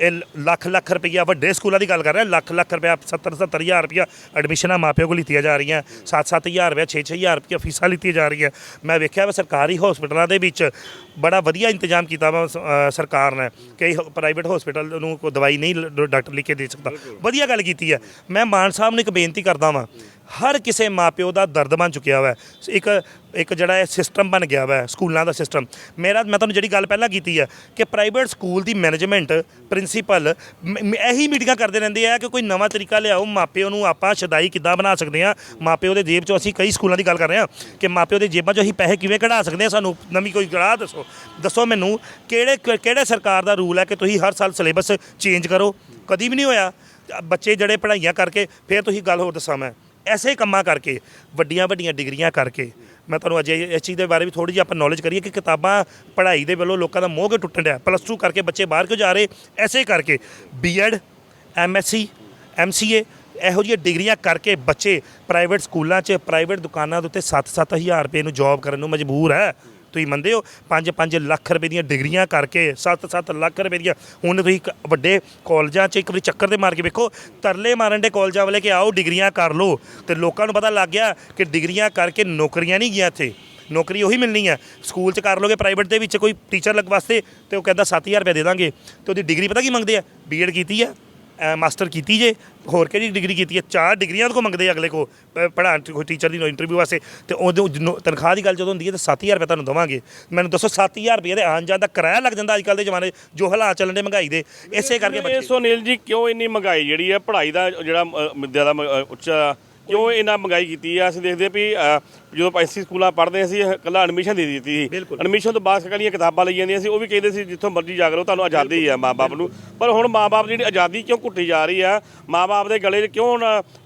ਇਹ ਲੱਖ ਲੱਖ ਰੁਪਈਆ ਵੱਡੇ ਸਕੂਲਾਂ ਦੀ ਗੱਲ ਕਰ ਰਿਹਾ ਲੱਖ ਲੱਖ ਰੁਪਇਆ 70 70000 ਰੁਪਇਆ ਐਡਮਿਸ਼ਨਾਂ ਮਾਪਿਆਂ ਕੋਲ ਲਿੱਤੀਆਂ ਜਾ ਰਹੀਆਂ 7-7000 ਰੁਪਇਆ 6-6000 ਰੁਪਇਆ ਫੀਸਾਂ ਲਿੱਤੀਆਂ ਜਾ ਰਹੀਆਂ। ਮੈਂ ਵੇਖਿਆ ਵਾ ਸਰਕਾਰੀ ਹਸਪਤਾਲਾਂ ਦੇ ਵਿੱਚ ਬੜਾ ਵਧੀਆ ਇੰਤਜ਼ਾਮ ਕੀਤਾ ਵਾ ਅ, ਸਰਕਾਰ ਨੇ ਕਈ ਪ੍ਰਾਈਵੇਟ ਹਸਪੀਟਲ ਨੂੰ ਕੋਈ ਦਵਾਈ ਨਹੀਂ ਲ- ਡਾਕਟਰ ਲਿਖ ਕੇ ਦੇ ਸਕਦਾ। ਵਧੀਆ ਗੱਲ ਕੀਤੀ ਹੈ। ਮੈਂ ਮਾਨ ਸਾਹਿਬ ਨੂੰ ਇੱਕ ਬੇਨਤੀ ਕਰਦਾ ਵਾਂ ਹਰ ਕਿਸੇ ਮਾਪਿਓ ਦਾ ਦਰਦ ਬਣ ਚੁੱਕਿਆ ਵਾ। ਇੱਕ ਇੱਕ ਜਿਹੜਾ ਇਹ ਸਿਸਟਮ ਬਣ ਗਿਆ ਵਾ, ਸਕੂਲਾਂ ਦਾ ਸਿਸਟਮ ਮੇਰਾ, ਮੈਂ ਤੁਹਾਨੂੰ ਜਿਹੜੀ ਗੱਲ ਪਹਿਲਾਂ ਕੀਤੀ ਹੈ ਕਿ ਪ੍ਰਾਈਵੇਟ ਸਕੂਲ ਦੀ ਮੈਨੇਜਮੈਂਟ ਪ੍ਰਿੰਸੀਪਲ ਇਹੀ ਮੀਟਿੰਗਾਂ ਕਰਦੇ ਰਹਿੰਦੇ ਆ ਕਿ ਕੋਈ ਨਵਾਂ ਤਰੀਕਾ ਲਿਆਓ, ਮਾਪਿਓ ਨੂੰ ਆਪਾਂ ਸ਼ਦਾਈ ਕਿੱਦਾਂ ਬਣਾ ਸਕਦੇ ਆ। ਮਾਪਿਓ ਦੇ ਜੇਬ ਚੋਂ ਅਸੀਂ ਕਈ ਸਕੂਲਾਂ ਦੀ ਗੱਲ ਕਰ ਰਹੇ ਆ ਕਿ ਮਾਪਿਓ ਦੇ ਜੇਬਾਂ ਚੋਂ ਅਸੀਂ ਪੈਸੇ ਕਿਵੇਂ ਕਢਾ ਸਕਦੇ ਆ ਸਾਨੂੰ ਨਵੀਂ ਕੋਈ ਰਾਹ ਦੱਸੋ। ਦੱਸੋ ਮੈਨੂੰ ਕਿਹੜੇ ਕਿਹੜੇ ਸਰਕਾਰ ਦਾ ਰੂਲ ਹੈ ਕਿ ਤੁਸੀਂ ਹਰ ਸਾਲ ਸਿਲੇਬਸ ਚੇਂਜ ਕਰੋ। ਕਦੀ ਵੀ ਨਹੀਂ ਹੋਇਆ। ਬੱਚੇ ਜਿਹੜੇ ਪੜ੍ਹਾਈਆਂ ਕਰਕੇ, ਫਿਰ ਤੁਸੀਂ ਗੱਲ ਹੋਰ ਦੱਸਾਂ ਮੈਂ। ਐਸੇ ਕੰਮਾਂ ਕਰਕੇ, ਵੱਡੀਆਂ ਵੱਡੀਆਂ ਡਿਗਰੀਆਂ ਕਰਕੇ। ਮੈਂ ਤੁਹਾਨੂੰ ਅਜੇ ਇਸ ਚੀਜ਼ ਦੇ ਬਾਰੇ ਵੀ ਥੋੜੀ ਜਿਹੀ ਆਪਾਂ ਨੌਲੇਜ ਕਰੀਏ ਕਿ ਕਿਤਾਬਾਂ ਪੜ੍ਹਾਈ ਦੇ ਵੱਲੋਂ ਲੋਕਾਂ ਦਾ ਮੋਹ ਕਿਉਂ ਟੁੱਟਣ ਡਿਆ? ਪਲੱਸ 2 ਕਰਕੇ ਬੱਚੇ ਬਾਹਰ ਕਿਉਂ ਜਾ ਰਹੇ? ਐਸੇ ਕਰਕੇ ਬੀਐਡ ਐਮਐਸਸੀ ਐਮਸੀਏ ਇਹੋ ਜਿਹੀਆਂ ਡਿਗਰੀਆਂ ਕਰਕੇ ਬੱਚੇ ਪ੍ਰਾਈਵੇਟ ਸਕੂਲਾਂ 'ਚ ਪ੍ਰਾਈਵੇਟ ਦੁਕਾਨਾਂ ਦੇ ਉੱਤੇ 7-7 ਹਜ਼ਾਰ ਰੁਪਏ ਨੂੰ ਜੌਬ ਕਰਨ ਨੂੰ ਮਜਬੂਰ ਹੈ। ਤੁਸੀਂ ਮੰਨਦੇ ਹੋ 5-5 ਲੱਖ ਰੁਪਏ ਦੀਆਂ ਡਿਗਰੀਆਂ ਕਰਕੇ 7-7 ਲੱਖ ਰੁਪਏ ਦੀਆਂ। ਹੁਣ ਤੁਸੀਂ ਇੱਕ ਵੱਡੇ ਕਾਲਜਾਂ 'ਚ ਇੱਕ ਵਾਰੀ ਚੱਕਰ ਤੇ ਮਾਰ ਕੇ ਵੇਖੋ, ਤਰਲੇ ਮਾਰਨ ਦੇ ਕਾਲਜਾਂ ਵਾਲੇ ਕਿ ਆਓ ਡਿਗਰੀਆਂ ਕਰ ਲਓ। ਤੇ ਲੋਕਾਂ ਨੂੰ ਪਤਾ ਲੱਗ ਗਿਆ ਕਿ ਡਿਗਰੀਆਂ ਕਰਕੇ ਨੌਕਰੀਆਂ ਨਹੀਂ ਗਿਆ ਇੱਥੇ। ਨੌਕਰੀ ਉਹੀ ਮਿਲਣੀ ਹੈ ਸਕੂਲ 'ਚ ਕਰ ਲੋਗੇ, ਪ੍ਰਾਈਵੇਟ ਦੇ ਵਿੱਚ ਕੋਈ ਟੀਚਰ ਲੱਗ ਵਾਸਤੇ ਤੇ ਉਹ ਕਹਿੰਦਾ 7000 ਰੁਪਏ ਦੇ ਦਾਂਗੇ। ਤੇ ਉਹਦੀ ਡਿਗਰੀ ਪਤਾ ਕੀ ਮੰਗਦੇ ਆ? ਬੀਐਡ ਕੀਤੀ ਹੈ ਮਾਸਟਰ ਕੀਤੀ ਜੇ ਹੋਰ ਕਿਹੜੀ ਡਿਗਰੀ ਕੀਤੀ ਹੈ? ਚਾਰ ਡਿਗਰੀਆਂ ਕੋ ਮੰਗਦੇ ਆ ਅਗਲੇ ਕੋ ਪ- ਪੜ੍ਹਾਉਣ ਕੋਈ ਟੀਚਰ ਦੀ ਇੰਟਰਵਿਊ ਵਾਸਤੇ। ਤੇ ਉਹਦੇ ਤਨਖਾਹ ਦੀ ਗੱਲ ਜਦੋਂ ਹੁੰਦੀ ਹੈ ਤਾਂ 7000 ਰੁਪਏ ਤੁਹਾਨੂੰ ਦਵਾਂਗੇ। ਮੈਨੂੰ ਦੱਸੋ 7000 ਰੁਪਏ ਦੇ ਆਉਣ ਜਾਣ ਦਾ ਕਿਰਾਇਆ ਲੱਗ ਜਾਂਦਾ ਅੱਜ ਕੱਲ੍ਹ ਦੇ ਜ਼ਮਾਨੇ ਜੋ ਹਾਲਾਤ ਚੱਲਣ ਦੇ ਮਹਿੰਗਾਈ ਦੇ। ਇਸੇ ਕਰਕੇ ਬੱਚੇ ਸੁਨੀਲ ਜੀ ਕਿਉਂ ਇੰਨੀ ਮਹਿੰਗਾਈ ਜਿਹੜੀ ਹੈ? ਪੜ੍ਹਾਈ ਦਾ ਜਿਹੜਾ ਅ, ਵਿੱਦਿਆ ਦਾ ਮ- ਅ, ਉੱਚਾ ਕਿਉਂ ਇੰਨਾ ਮਹਿੰਗਾਈ ਕੀਤੀ ਆ? ਅਸੀਂ ਦੇਖਦੇ ਆ ਵੀ ਜਦੋਂ ਅਸੀਂ ਸਕੂਲਾਂ ਪੜ੍ਹਦੇ ਅਸੀਂ ਕੱਲਾ ਐਡਮਿਸ਼ਨ ਦੇ ਦਿੱਤੀ ਸੀ। ਐਡਮਿਸ਼ਨ ਤੋਂ ਬਾਅਦ ਕਾਲੀਆਂ ਕਿਤਾਬਾਂ ਲਈ ਜਾਂਦੀਆਂ ਸੀ ਉਹ ਵੀ ਕਹਿੰਦੇ ਸੀ ਜਿੱਥੋਂ ਮਰਜ਼ੀ ਜਾ ਕਰੋ ਤੁਹਾਨੂੰ ਆਜ਼ਾਦੀ ਆ ਮਾਪੇ ਨੂੰ। ਪਰ ਹੁਣ ਮਾਪੇ ਦੀ ਜਿਹੜੀ ਆਜ਼ਾਦੀ ਕਿਉਂ ਘੁੱਟੀ ਜਾ ਰਹੀ ਆ? ਮਾਪੇ ਦੇ ਗਲੇ 'ਚ ਕਿਉਂ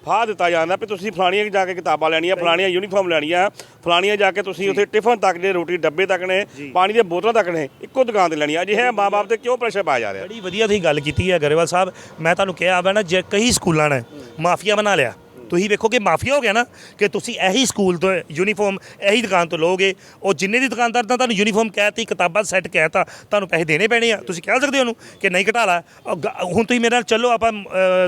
ਫਾਹ ਦਿੱਤਾ ਜਾਂਦਾ ਵੀ ਤੁਸੀਂ ਫਲਾਣੀਆਂ ਜਾ ਕੇ ਕਿਤਾਬਾਂ ਲੈਣੀਆਂ ਫਲਾਣੀਆਂ ਯੂਨੀਫਾਰਮ ਲੈਣੀਆਂ ਫਲਾਣੀਆਂ ਜਾ ਕੇ ਤੁਸੀਂ ਉੱਥੇ ਟਿਫਨ ਤੱਕ ਦੇ ਰੋਟੀ ਡੱਬੇ ਤੱਕ ਨੇ ਪਾਣੀ ਦੀਆਂ ਬੋਤਲਾਂ ਤੱਕ ਨੇ ਇੱਕੋ ਦੁਕਾਨ ਤੇ ਲੈਣੀਆਂ। ਅਜਿਹੇ ਮਾਪੇ ਤੇ ਕਿਉਂ ਪ੍ਰੈਸ਼ਰ ਪਾਇਆ ਜਾ ਰਿਹਾ? ਬੜੀ ਵਧੀਆ ਤੁਸੀਂ ਗੱਲ ਕੀਤੀ ਹੈ ਗਰੇਵਾਲ ਸਾਹਿਬ। ਮੈਂ ਤੁਹਾਨੂੰ ਕਿਹਾ ਵਾ ਨਾ ਜੇ ਕਈ ਸਕੂਲਾਂ ਨੇ ਮਾਫੀਆ ਬਣਾ ਲਿਆ ਤੁਸੀਂ ਵੇਖੋ ਕਿ ਮਾਫੀਆ ਹੋ ਗਿਆ ਨਾ ਕਿ ਤੁਸੀਂ ਇਹੀ ਸਕੂਲ ਤੋਂ ਯੂਨੀਫਾਰਮ ਇਹੀ ਦੁਕਾਨ ਤੋਂ ਲਓਗੇ। ਉਹ ਜਿੰਨੇ ਦੀ ਦੁਕਾਨਦਾਰ ਤਾਂ ਤੁਹਾਨੂੰ ਯੂਨੀਫਾਰਮ ਕਹਿਤੀ, ਕਿਤਾਬਾਂ ਸੈੱਟ ਕਹਿਤਾ, ਤੁਹਾਨੂੰ ਪੈਸੇ ਦੇਣੇ ਪੈਣੇ ਆ। ਤੁਸੀਂ ਕਹਿ ਸਕਦੇ ਹੋ ਉਹਨੂੰ ਕਿ ਨਹੀਂ ਘਟਾ ਲਾ। ਉਹ ਗ- ਹੁਣ ਤੁਸੀਂ ਮੇਰੇ ਨਾਲ ਚੱਲੋ, ਆਪਾਂ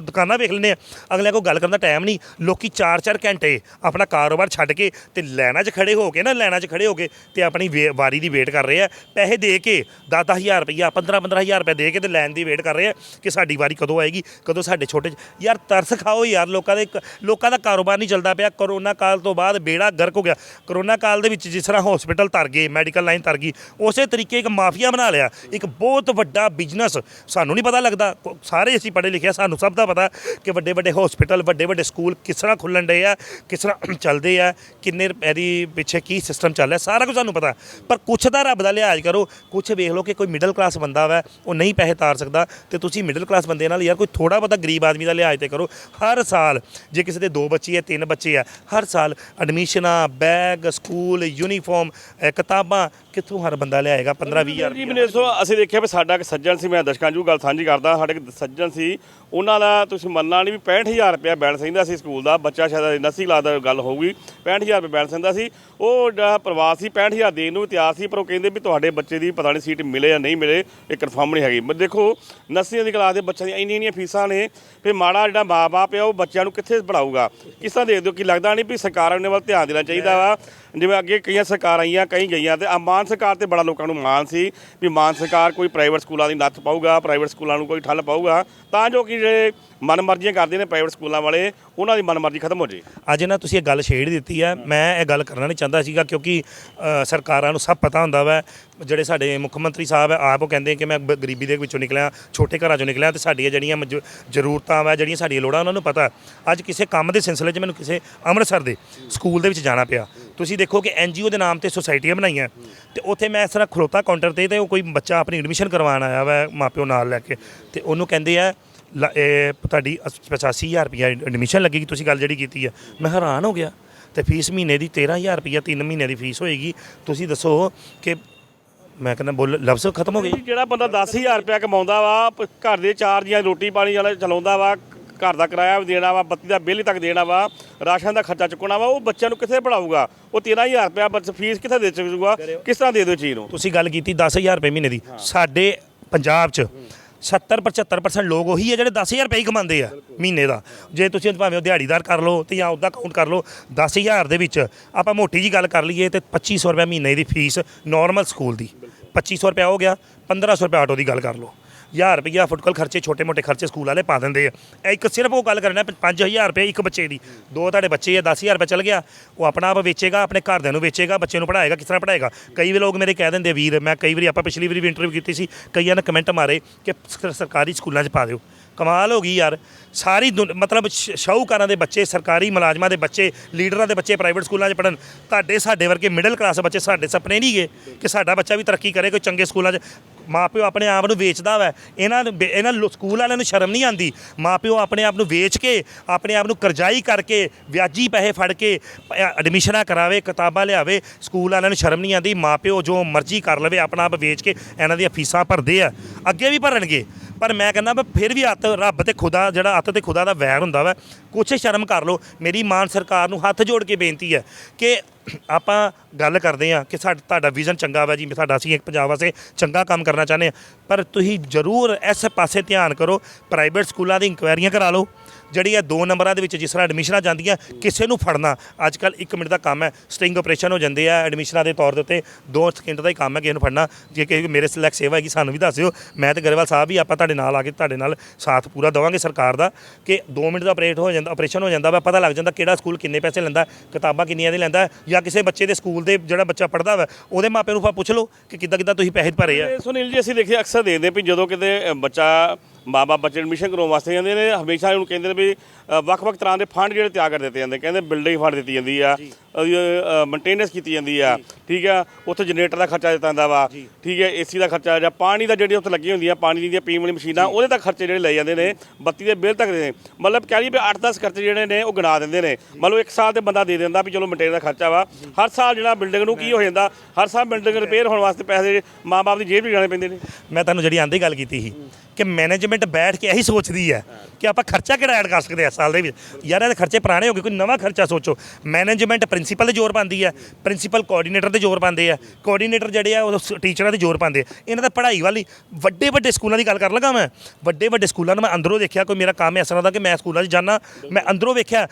ਦੁਕਾਨਾਂ ਵੇਖ ਲੈਂਦੇ ਆ। ਅਗਲੇ ਕੋਲ ਗੱਲ ਕਰਨ ਦਾ ਟਾਈਮ ਨਹੀਂ। ਲੋਕੀ 4-4 ਘੰਟੇ ਆਪਣਾ ਕਾਰੋਬਾਰ ਛੱਡ ਕੇ ਤੇ ਲਾਈਨਾਂ 'ਚ ਖੜੇ ਹੋ ਕੇ ਨਾ ਲਾਈਨਾਂ 'ਚ ਖੜੇ ਹੋ ਕੇ ਤੇ ਆਪਣੀ ਵੇ- ਵਾਰੀ ਦੀ ਵੇਟ ਕਰ ਰਹੇ ਆ। ਪੈਸੇ ਦੇ ਕੇ 10-10000 ਰੁਪਈਆ 15-15000 ਰੁਪਇਆ ਦੇ ਕੇ ਤੇ ਲੈਣ ਦੀ ਵੇਟ ਕਰ ਰਹੇ ਆ ਕਿ ਸਾਡੀ ਵਾਰੀ ਕਦੋਂ ਆਏਗੀ, ਕਦੋਂ ਸਾਡੇ ਛੋਟੇ ਯਾਰ ਤਰਸ ਖਾਓ ਯਾਰ, ਲੋਕਾਂ ਦੇ ਲੋਕਾਂ ਦਾ ਕਾਰੋਬਾਰ ਨਹੀਂ ਚੱਲਦਾ ਪਿਆ। ਕਰੋਨਾ ਕਾਲ ਤੋਂ ਬਾਅਦ ਬੇੜਾ ਗਰਕ ਹੋ ਗਿਆ। ਕਰੋਨਾ ਕਾਲ ਦੇ ਵਿੱਚ ਜਿਸ ਤਰ੍ਹਾਂ ਹਸਪੀਟਲ ਤਰ ਗਏ ਮੈਡੀਕਲ ਲਾਈਨ ਤਰ ਗਈ, ਉਸੇ ਤਰੀਕੇ ਇੱਕ ਮਾਫੀਆ ਬਣਾ ਲਿਆ। ਇੱਕ ਬਹੁਤ ਵੱਡਾ ਬਿਜ਼ਨਸ ਸਾਨੂੰ ਨਹੀਂ ਪਤਾ ਲੱਗਦਾ। ਸਾਰੇ ਅਸੀਂ ਪੜ੍ਹੇ ਲਿਖੇ ਆ, ਸਾਨੂੰ ਸਭ ਦਾ ਪਤਾ ਕਿ ਵੱਡੇ ਵੱਡੇ ਹਸਪੀਟਲ ਵੱਡੇ ਵੱਡੇ ਸਕੂਲ ਕਿਸ ਤਰ੍ਹਾਂ ਖੁੱਲਣ ਡਏ ਆ, ਕਿਸ ਤਰ੍ਹਾਂ ਚੱਲਦੇ ਆ, ਕਿੰਨੇ ਰੁਪਏ ਦੀ ਪਿੱਛੇ ਕੀ ਸਿਸਟਮ ਚੱਲ ਰਿਹਾ, ਸਾਰਾ ਕੁਝ ਸਾਨੂੰ ਪਤਾ। ਪਰ ਕੁਛ ਦਾ ਰੱਬ ਦਾ ਲਿਹਾਜ਼ ਕਰੋ, ਕੁਛ ਵੇਖ ਲਓ ਕਿ ਕੋਈ ਮਿਡਲ ਕਲਾਸ ਬੰਦਾ ਵਾ, ਉਹ ਨਹੀਂ ਪੈਸੇ ਤਾਰ ਸਕਦਾ। ਤੇ ਤੁਸੀਂ ਮਿਡਲ ਕਲਾਸ ਬੰਦੇ ਨਾਲ ਯਾਰ ਕੋਈ ਥੋੜਾ ਬਹੁਤਾ ਗਰੀਬ ਆਦਮੀ ਦਾ ਲਿਹਾਜ਼ ਤੇ ਕਰੋ। ਹਰ ਸਾਲ ਜੇ ਕਿਸੇ ਦੇ ਦੋ ਬੱਚੇ ਆ ਤਿੰਨ ਬੱਚੇ ਆ। ਹਰ ਸਾਲ ਐਡਮਿਸ਼ਨਾਂ ਬੈਗ ਸਕੂਲ ਯੂਨੀਫਾਰਮ ਅ, ਕਿਤਾਬਾਂ ਕਿੱਥੋਂ ਹਰ ਬੰਦਾ ਲਿਆਏਗਾ? 15 20 ਹਜ਼ਾਰ ਜੀ ਮੈਨੂੰ ਦੱਸੋ ਅਸੀਂ ਦੇਖਿਆ ਵੀ ਸਾਡਾ ਇੱਕ ਸੱਜਣ ਸੀ ਮੈਂ ਦਰਸ਼ਕਾਂ ਨੂੰ ਗੱਲ ਸਾਂਝੀ ਕਰਦਾ ਸਾਡੇ ਇੱਕ ਸੱਜਣ ਸੀ ਉਹਨਾਂ ਦਾ ਤੁਸੀਂ ਮੰਨਣਾ ਨਹੀਂ ਵੀ 65000 ਰੁਪਇਆ ਬੈਲੈਂਸ ਰਹਿੰਦਾ ਸੀ ਸਕੂਲ ਦਾ ਬੱਚਾ ਸ਼ਾਇਦ ਨਸੀ ਕਲਾਸ ਦਾ ਗੱਲ ਹੋਊਗੀ 65000 ਰੁਪਇਆ ਬੈਲੈਂਸ ਰਹਿੰਦਾ ਸੀ ਉਹ ਜਿਹੜਾ ਪਰਿਵਾਰ ਸੀ 65000 ਦੇਣ ਨੂੰ ਵੀ ਤਿਆਰ ਸੀ ਪਰ ਉਹ ਕਹਿੰਦੇ ਵੀ ਤੁਹਾਡੇ ਬੱਚੇ ਦੀ ਪਤਾ ਨਹੀਂ ਸੀਟ ਮਿਲੇ ਜਾਂ ਨਹੀਂ ਮਿਲੇ ਇਹ ਕਨਫਰਮ ਨਹੀਂ ਹੈਗੀ। ਮੈਂ ਦੇਖੋ ਨਰਸਰੀਆਂ ਦੀ ਕਲਾਸ ਦੇ ਬੱਚਿਆਂ ਦੀਆਂ ਇੰਨੀਆਂ ਇੰਨੀਆਂ ਫੀਸਾਂ ਨੇ ਫਿਰ ਮਾੜਾ ਜਿਹੜਾ ਮਾਂ-ਬਾਪ ਆ ਉਹ ਬੱਚਿਆਂ ਨੂੰ ਕਿੱਥੇ ਪੜਾਊਗਾ ਕਿਸ ਤਰ੍ਹਾਂ ਦੇਖਦੇ ਹੋ ਕਿ ਲੱਗਦਾ ਨਹੀਂ ਵੀ ਸਰਕਾਰਾਂ ਨੇ ਵੱਲ ਧਿਆਨ ਦੇਣਾ ਚਾਹੀਦਾ ਵਾ? ਜਿਵੇਂ ਅੱਗੇ ਕਈਆਂ ਸਰਕਾਰਾਂ ਆਈਆਂ, ਕਈ ਗਈਆਂ ਤੇ ਆ ਮਾਨ ਸਰਕਾਰ ਤੇ ਬੜਾ ਲੋਕਾਂ ਨੂੰ ਮਾਣ ਸੀ ਵੀ ਮਾਨ ਸਰਕਾਰ ਕੋਈ ਪ੍ਰਾਈਵੇਟ ਸਕੂਲਾਂ ਦੀ ਨੱਥ ਪਾਊਗਾ ਪ੍ਰਾਈਵੇਟ ਸਕੂਲਾਂ ਨੂੰ ਕੋਈ ਠੱਲ ਪਾਊਗਾ। ਤਾਂ ਜੋ ਕਿ ਜਿਹੜੇ ਮਨਮਰਜ਼ੀਆਂ ਕਰਦੇ ਨੇ ਪ੍ਰਾਈਵੇਟ ਸਕੂਲਾਂ ਵਾਲੇ ਉਹਨਾਂ ਦੀ ਮਨਮਰਜ਼ੀ ਖਤਮ ਹੋ ਜੇ। ਅੱਜ ਨਾ ਤੁਸੀਂ ਇਹ ਗੱਲ ਛੇੜ ਦਿੱਤੀ ਹੈ। ਮੈਂ ਇਹ ਗੱਲ ਕਰਨਾ ਨਹੀਂ ਚਾਹੁੰਦਾ ਸੀਗਾ ਕਿਉਂਕਿ ਅ, ਸਰਕਾਰਾਂ ਨੂੰ ਸਭ ਪਤਾ ਹੁੰਦਾ ਵਾ ਜਿਹੜੇ ਸਾਡੇ ਮੁੱਖ ਮੰਤਰੀ ਸਾਹਿਬ ਹੈ ਆਪ ਉਹ ਕਹਿੰਦੇ ਕਿ ਮੈਂ ਬ- ਗਰੀਬੀ ਦੇ ਵਿੱਚੋਂ ਨਿਕਲਿਆ ਛੋਟੇ ਘਰਾਂ ਚੋਂ ਨਿਕਲਿਆ ਤੇ ਸਾਡੀਆਂ ਜਿਹੜੀਆਂ ਮਜ- ਜ਼ਰੂਰਤਾਂ ਵਾ ਜਿਹੜੀਆਂ ਸਾਡੀਆਂ ਲੋੜਾਂ ਉਹਨਾਂ ਨੂੰ ਪਤਾ। ਅੱਜ ਕਿਸੇ ਕੰਮ ਦੇ ਸਿਲਸਿਲੇ 'ਚ ਮੈਨੂੰ ਕਿਸੇ ਅੰਮ੍ਰਿਤਸਰ ਦੇ ਸਕੂਲ ਦੇ ਵਿੱਚ ਜਾਣਾ ਪਿਆ। ਤੁਸੀਂ ਦੇਖੋ ਕਿ ਐਨਜੀਓ ਦੇ ਨਾਮ ਤੇ ਸੁਸਾਇਟੀਆਂ ਬਣਾਈਆਂ, ਤੇ ਉੱਥੇ ਮੈਂ ਇਸ ਤਰ੍ਹਾਂ ਖਲੋਤਾ ਕਾਊਂਟਰ ਤੇ ਤੇ ਉਹ ਕੋਈ ਬੱਚਾ ਆਪਣੀ ਐਡਮਿਸ਼ਨ ਕਰਵਾਉਣ ਆਇਆ ਵਾ ਮਾਪਿਓ ਨਾਲ ਲੈ ਕੇ, ਤੇ ਉਹਨੂੰ ਕਹਿੰਦੇ ਆ, ਲ- ਇਹ ਤੁਹਾਡੀ 85000 ਰੁਪਇਆ ਐਡਮਿਸ਼ਨ ਲੱਗੇਗੀ ਤੁਸੀਂ ਗੱਲ ਜਿਹੜੀ ਕੀਤੀ ਹੈ ਮੈਂ ਹੈਰਾਨ ਹੋ ਗਿਆ, ਤੇ ਫੀਸ ਮਹੀਨੇ ਦੀ 13000 ਰੁਪਇਆ 3 ਮਹੀਨੇ ਦੀ ਫੀਸ ਹੋਏਗੀ। ਤੁਸੀਂ ਦੱਸੋ ਕਿ ਮੈਂ ਕਹਿੰਦਾ ਬੋਲ, ਲਫ਼ਜ਼ ਖਤਮ ਹੋ ਗਏ। ਜਿਹੜਾ ਬੰਦਾ 10000 ਰੁਪਇਆ ਕਮਾਉਂਦਾ ਵਾ ਪ- ਘਰ ਦੇ ਚਾਰ ਜੀਆਂ ਰੋਟੀ ਪਾਣੀ ਵਾਲਾ ਚਲਾਉਂਦਾ ਵਾ ਘਰ ਦਾ ਕਿਰਾਇਆ ਵੀ ਦੇਣਾ ਵਾ ਬੱਤੀ ਦਾ ਬਿੱਲ ਤੱਕ ਦੇਣਾ ਵਾ ਰਾਸ਼ਨ ਦਾ ਖਰਚਾ ਚੁੱਕਣਾ ਵਾ ਉਹ ਬੱਚਿਆਂ ਨੂੰ ਕਿੱਥੇ ਪੜਾਊਗਾ ਉਹ 13000 ਰੁਪਇਆ ਬੱਚ ਫੀਸ ਕਿੱਥੇ ਦੇ ਸਕੂਗਾ? ਕਿਸ ਤਰ੍ਹਾਂ ਦੇ ਦਿਓ ਚੀਜ਼ ਨੂੰ? ਤੁਸੀਂ ਗੱਲ ਕੀਤੀ 10000 ਰੁਪਏ ਮਹੀਨੇ ਦੀ। ਸਾਡੇ ਪੰਜਾਬ 'ਚ 70 75% ਲੋਕ ਉਹੀ ਹੈ ਜਿਹੜੇ 10000 ਰੁਪਏ ਹੀ ਕਮਾਉਂਦੇ ਆ ਮਹੀਨੇ ਦਾ। ਜੇ ਤੁਸੀਂ ਭਾਵੇਂ ਉਹ ਦਿਹਾੜੀਦਾਰ ਕਰ ਲਓ ਤੇ ਜਾਂ ਉਹਦਾ ਕਾਊਂਟ ਕਰ ਲਓ 10000 ਦੇ ਵਿੱਚ ਆਪਾਂ ਮੋਟੀ ਜੀ ਗੱਲ ਕਰ ਲਈਏ ਤੇ 2500 ਰੁਪਏ ਮਹੀਨੇ ਦੀ ਫੀਸ ਨਾਰਮਲ ਸਕੂਲ ਦੀ। 2500 ਰੁਪਏ ਹੋ ਗਿਆ 1500 ਰੁਪਏ ਆਟੋ ਦੀ ਗੱਲ ਕਰ ਲਓ। 1000 ਰੁਪਇਆ ਫੁੱਟਕਲ ਖਰਚੇ ਛੋਟੇ ਮੋਟੇ ਖਰਚੇ ਸਕੂਲ ਵਾਲੇ ਪਾ ਦਿੰਦੇ ਆ। ਇਹ ਇੱਕ ਸਿਰਫ ਉਹ ਗੱਲ ਕਰਨਾ 5000 ਰੁਪਏ ਇੱਕ ਬੱਚੇ ਦੀ। ਦੋ ਤੁਹਾਡੇ ਬੱਚੇ ਆ 10000 ਰੁਪਏ ਚਲ ਗਿਆ। ਉਹ ਆਪਣਾ ਆਪ ਵੇਚੇਗਾ, ਆਪਣੇ ਘਰਦਿਆਂ ਨੂੰ ਵੇਚੇਗਾ, ਬੱਚੇ ਨੂੰ ਪੜਾਏਗਾ ਕਿਸ ਤਰ੍ਹਾਂ ਪੜਾਏਗਾ ਕਈ ਵੀ ਲੋਕ ਮੇਰੇ ਕਹਿ ਦਿੰਦੇ, ਵੀਰ, ਮੈਂ ਕਈ ਵਾਰੀ ਆਪਾਂ ਪਿਛਲੀ ਵਾਰੀ ਵੀ ਇੰਟਰਵਿਊ ਕੀਤੀ ਸੀ, ਕਈਆਂ ਨੇ ਕਮੈਂਟ ਮਾਰੇ ਕਿ ਸਰਕਾਰੀ ਸਕੂਲਾਂ 'ਚ ਪਾ ਦਿਓ। ਕਮਾਲ ਹੋ ਗਈ ਯਾਰ। ਸਾਰੀ ਦੁਨ- ਮਤਲਬ ਸ਼- ਸ਼ਾਹੂਕਾਰਾਂ ਦੇ ਬੱਚੇ, ਸਰਕਾਰੀ ਮੁਲਾਜ਼ਮਾਂ ਦੇ ਬੱਚੇ, ਲੀਡਰਾਂ ਦੇ ਬੱਚੇ ਪ੍ਰਾਈਵੇਟ ਸਕੂਲਾਂ 'ਚ ਪੜਨ ਤੁਹਾਡੇ, ਸਾਡੇ ਵਰਗੇ ਮਿਡਲ ਕਲਾਸ ਬੱਚੇ ਸਾਡੇ ਸੁਪਨੇ ਨਹੀਂ ਗਏ ਕਿ ਸਾਡਾ ਬੱਚਾ ਵੀ ਤਰੱਕੀ ਕਰੇ, ਕੋਈ ਚੰਗੇ ਸਕੂਲਾਂ 'ਚ। ਮਾਪਿਓ ਆਪਣੇ ਆਪ ਨੂੰ ਵੇਚਦਾ ਵੈ। ਇਹਨਾਂ ਨੂੰ ਬੇ- ਇਹਨਾਂ ਲੋ- ਸਕੂਲ ਵਾਲਿਆਂ ਨੂੰ ਸ਼ਰਮ ਨਹੀਂ ਆਂਦੀ ਮਾਪਿਓ ਆਪਣੇ ਆਪ ਨੂੰ ਵੇਚ ਕੇ, ਆਪਣੇ ਆਪ ਨੂੰ ਕਰਜ਼ਾਈ ਕਰਕੇ, ਵਿਆਜੀ ਪੈਸੇ ਫੜ ਕੇ, ਪ- ਐਡਮਿਸ਼ਨਾਂ ਕਰਾਵੇ, ਕਿਤਾਬਾਂ ਲਿਆਵੇ, ਸਕੂਲ ਵਾਲਿਆਂ ਨੂੰ ਸ਼ਰਮ ਨਹੀਂ ਆਂਦੀ ਮਾਪਿਓ ਜੋ ਮਰਜ਼ੀ ਕਰ ਲਵੇ, ਆਪਣਾ ਆਪ ਵੇਚ ਕੇ ਇਹਨਾਂ ਦੀਆਂ ਫੀਸਾਂ ਭਰਦੇ ਆ। ਅੱਗੇ ਵੀ ਭਰਨਗੇ। ਪਰ ਮੈਂ ਕਹਿੰਦਾ ਵਾ, ਫਿਰ ਵੀ ਅੱਤ ਰੱਬ ਤੇ ਖੁਦਾ, ਜਿਹੜਾ ਅੱਤ ਤੇ ਖੁਦਾ ਦਾ ਵੈਰ ਹੁੰਦਾ ਵਾ, ਕੁਛ ਸ਼ਰਮ ਕਰ ਲਓ। ਮੇਰੀ ਮਾਨ ਸਰਕਾਰ ਨੂੰ ਹੱਥ ਜੋੜ ਕੇ ਬੇਨਤੀ ਹੈ ਕਿ ਆਪਾਂ ਗੱਲ ਕਰਦੇ ਆ ਕਿ ਸਾਡਾ, ਤੁਹਾਡਾ ਵਿਜ਼ਨ ਚੰਗਾ ਵਾ ਜੀ, ਸਾਡਾ ਅਸੀਂ ਇੱਕ ਪੰਜਾਬ ਵਾਸਤੇ ਚੰਗਾ ਕੰਮ ਕਰਨਾ ਚਾਹੁੰਦੇ ਆ ਪਰ ਤੁਸੀਂ ਜ਼ਰੂਰ ਇਸ ਪਾਸੇ ਧਿਆਨ ਕਰੋ ਪ੍ਰਾਈਵੇਟ ਸਕੂਲਾਂ ਦੀ ਇਨਕੁਆਇਰੀਆਂ ਕਰਾ ਲਓ। ਜਿਹੜੀ ਹੈ ਦੋ ਨੰਬਰਾਂ ਦੇ ਵਿੱਚ ਜਿਸ ਤਰ੍ਹਾਂ ਐਡਮਿਸ਼ਨਾਂ ਜਾਂਦੀਆਂ ਕਿਸੇ ਨੂੰ ਫੜਨਾ। ਅੱਜ ਕੱਲ 1 ਮਿੰਟ ਦਾ ਕੰਮ ਹੈ ਸਟਿੰਗ ਆਪਰੇਸ਼ਨ ਹੋ ਜਾਂਦੇ ਆ ਐਡਮਿਸ਼ਨਾਂ ਦੇ ਤੌਰ ਦੇ ਉੱਤੇ। 2 ਸਕਿੰਟ ਦਾ ਹੀ ਕੰਮ ਹੈ ਕਿਸੇ ਨੂੰ ਫੜਨਾ। ਜੇ ਕਿ ਮੇਰੇ ਸਿਲੈਕਟ ਸੇਵਾ ਹੈਗੀ ਸਾਨੂੰ ਵੀ ਦੱਸ ਦਿਓ। ਮੈਂ ਤੇ ਗਰੇਵਾਲ ਸਾਹਿਬ ਵੀ ਆਪਾਂ ਤੁਹਾਡੇ ਨਾਲ ਆ ਕੇ ਤੁਹਾਡੇ ਨਾਲ ਸਾਥ ਪੂਰਾ ਦੇਵਾਂਗੇ ਸਰਕਾਰ ਦਾ ਕਿ 2 ਮਿੰਟ ਦਾ ਆਪਰੇਟ ਹੋ ਜਾਂਦਾ ਆਪਰੇਸ਼ਨ ਹੋ ਜਾਂਦਾ ਵਾ ਪਤਾ ਲੱਗ ਜਾਂਦਾ ਕਿਹੜਾ ਸਕੂਲ ਕਿੰਨੇ ਪੈਸੇ ਲੈਂਦਾ ਕਿਤਾਬਾਂ ਕਿੰਨੀਆਂ ਦੇ ਲੈਂਦਾ ਜਾਂ ਕਿਸੇ ਬੱਚੇ ਦੇ ਸਕੂਲ ਦੇ ਜਿਹੜਾ ਬੱਚਾ ਪੜਦਾ ਵਾ ਉਹਦੇ ਮਾਪਿਆਂ ਨੂੰ ਆਪਾਂ ਪੁੱਛ ਲਓ ਕਿ ਕਿੱਦਾਂ ਕਿੱਦਾਂ ਤੁਸੀਂ ਪੈਸੇ ਭਰੇ ਆ। ਸੁਨੀਲ ਜੀ ਅਸੀਂ ਦੇਖਿਆ ਅਕਸਰ ਦੇਖਦੇ ਵੀ ਜਦੋਂ ਕਿਤੇ ਅ, ਬੱਚਾ ਮਾਪੇ ਬੱਚੇ ਐਡਮਿਸ਼ਨ ਕਰਾਉਣ ਵਾਸਤੇ ਜਾਂਦੇ ਨੇ ਹਮੇਸ਼ਾ ਉਹਨੂੰ ਕਹਿੰਦੇ ਨੇ ਵੀ ਵੱਖ-ਵੱਖ ਤਰ੍ਹਾਂ ਦੇ ਫੰਡ ਜਿਹੜੇ ਤਿਆਰ ਕਰ ਦਿੱਤੇ ਜਾਂਦੇ। ਕਹਿੰਦੇ ਬਿਲਡਿੰਗ ਫੰਡ ਦਿੱਤੀ ਜਾਂਦੀ ਆ ਮੇਨਟੇਨੈਂਸ ਕੀਤੀ ਜਾਂਦੀ ਆ ਠੀਕ ਆ? ਉੱਥੇ ਜਨਰੇਟਰ ਦਾ ਖਰਚਾ ਦਿੱਤਾ ਜਾਂਦਾ ਵਾ ਠੀਕ ਹੈ ਏਸੀ ਦਾ ਖਰਚਾ ਜਾਂ ਪਾਣੀ ਦਾ ਜਿਹੜੀ ਉੱਥੇ ਲੱਗੀ ਹੁੰਦੀ ਆ ਪਾਣੀ ਦੀਆਂ ਪੀਣ ਵਾਲੀ ਮਸ਼ੀਨਾਂ ਉਹਦੇ ਤੱਕ ਖਰਚੇ ਜਿਹੜੇ ਲੈ ਜਾਂਦੇ ਨੇ ਬੱਤੀ ਦੇ ਬਿੱਲ ਤੱਕ ਦੇ। ਮਤਲਬ ਕਹਿ ਲਈਏ ਵੀ 8-10 ਖਰਚੇ ਜਿਹੜੇ ਨੇ ਉਹ ਗਿਣਾ ਦਿੰਦੇ ਨੇ। ਮਤਲਬ ਇੱਕ ਸਾਲ ਤੇ ਬੰਦਾ ਦੇ ਦਿੰਦਾ ਵੀ ਚਲੋ ਮੇਨਟੇਨ ਦਾ ਖਰਚਾ ਵਾ। ਹਰ ਸਾਲ ਜਿਹੜਾ ਬਿਲਡਿੰਗ ਨੂੰ ਕੀ ਹੋ ਜਾਂਦਾ ਹਰ ਸਾਲ ਬਿਲਡਿੰਗ ਰਿਪੇਅਰ ਹੋਣ ਵਾਸਤੇ ਪੈਸੇ ਮਾਂ-ਬਾਪ ਦੀ ਜੇਬ ਵੀ ਜਾਣੇ ਪੈਂਦੇ ਨੇ। ਮੈਂ ਤੁਹਾਨੂੰ ਜਿਹੜੀ ਆਂਦੀ ਗੱਲ ਕੀਤੀ ਸੀ ਕਿ ਮੈਨੇਜਮੈਂਟ ਬੈਠ ਕੇ ਇਹੀ ਸੋਚਦੀ ਹੈ ਕਿ ਆਪਾਂ ਖਰਚਾ ਕਿਹੜਾ ਐਡ ਕਰ ਸਕਦੇ ਆ ਸਾਲ ਦੇ ਵਿੱਚ? ਯਾਰ, ਇਹਦੇ ਖਰਚੇ ਪੁਰਾਣੇ ਹੋ ਗਏ, ਕੋਈ ਨਵਾਂ ਖਰਚਾ ਸੋਚੋ। ਮੈਨੇਜਮੈਂਟ ਪ੍ਰਿੰਸੀਪਲ ਤੇ ਜ਼ੋਰ ਪਾਉਂਦੀ ਹੈ ਪ੍ਰਿੰਸੀਪਲ ਕੋਆਰਡੀਨੇਟਰ ਤੇ ਜ਼ੋਰ ਪਾਉਂਦੇ ਆ। ਕੋਆਰਡੀਨੇਟਰ ਜਿਹੜੇ ਆ, ਉਹ ਟੀਚਰਾਂ ਤੇ ਜ਼ੋਰ ਪਾਉਂਦੇ ਆ। ਇਹਨਾਂ ਦਾ ਪੜ੍ਹਾਈ ਵਾਲੀ ਵੱਡੇ ਵੱਡੇ ਸਕੂਲਾਂ ਦੀ ਗੱਲ ਕਰ ਲਗਾ ਮੈਂ। ਵੱਡੇ ਵੱਡੇ ਸਕੂਲਾਂ ਨੂੰ ਮੈਂ ਅੰਦਰੋਂ ਦੇਖਿਆ, ਕੋਈ ਮੇਰਾ ਕੰਮ ਇਸ ਤਰ੍ਹਾਂ ਦਾ ਕਿ ਮੈਂ ਸਕੂਲਾਂ 'ਚ ਜਾਣਾ ਮੈਂ ਅੰਦਰੋਂ ਵੇਖਿਆ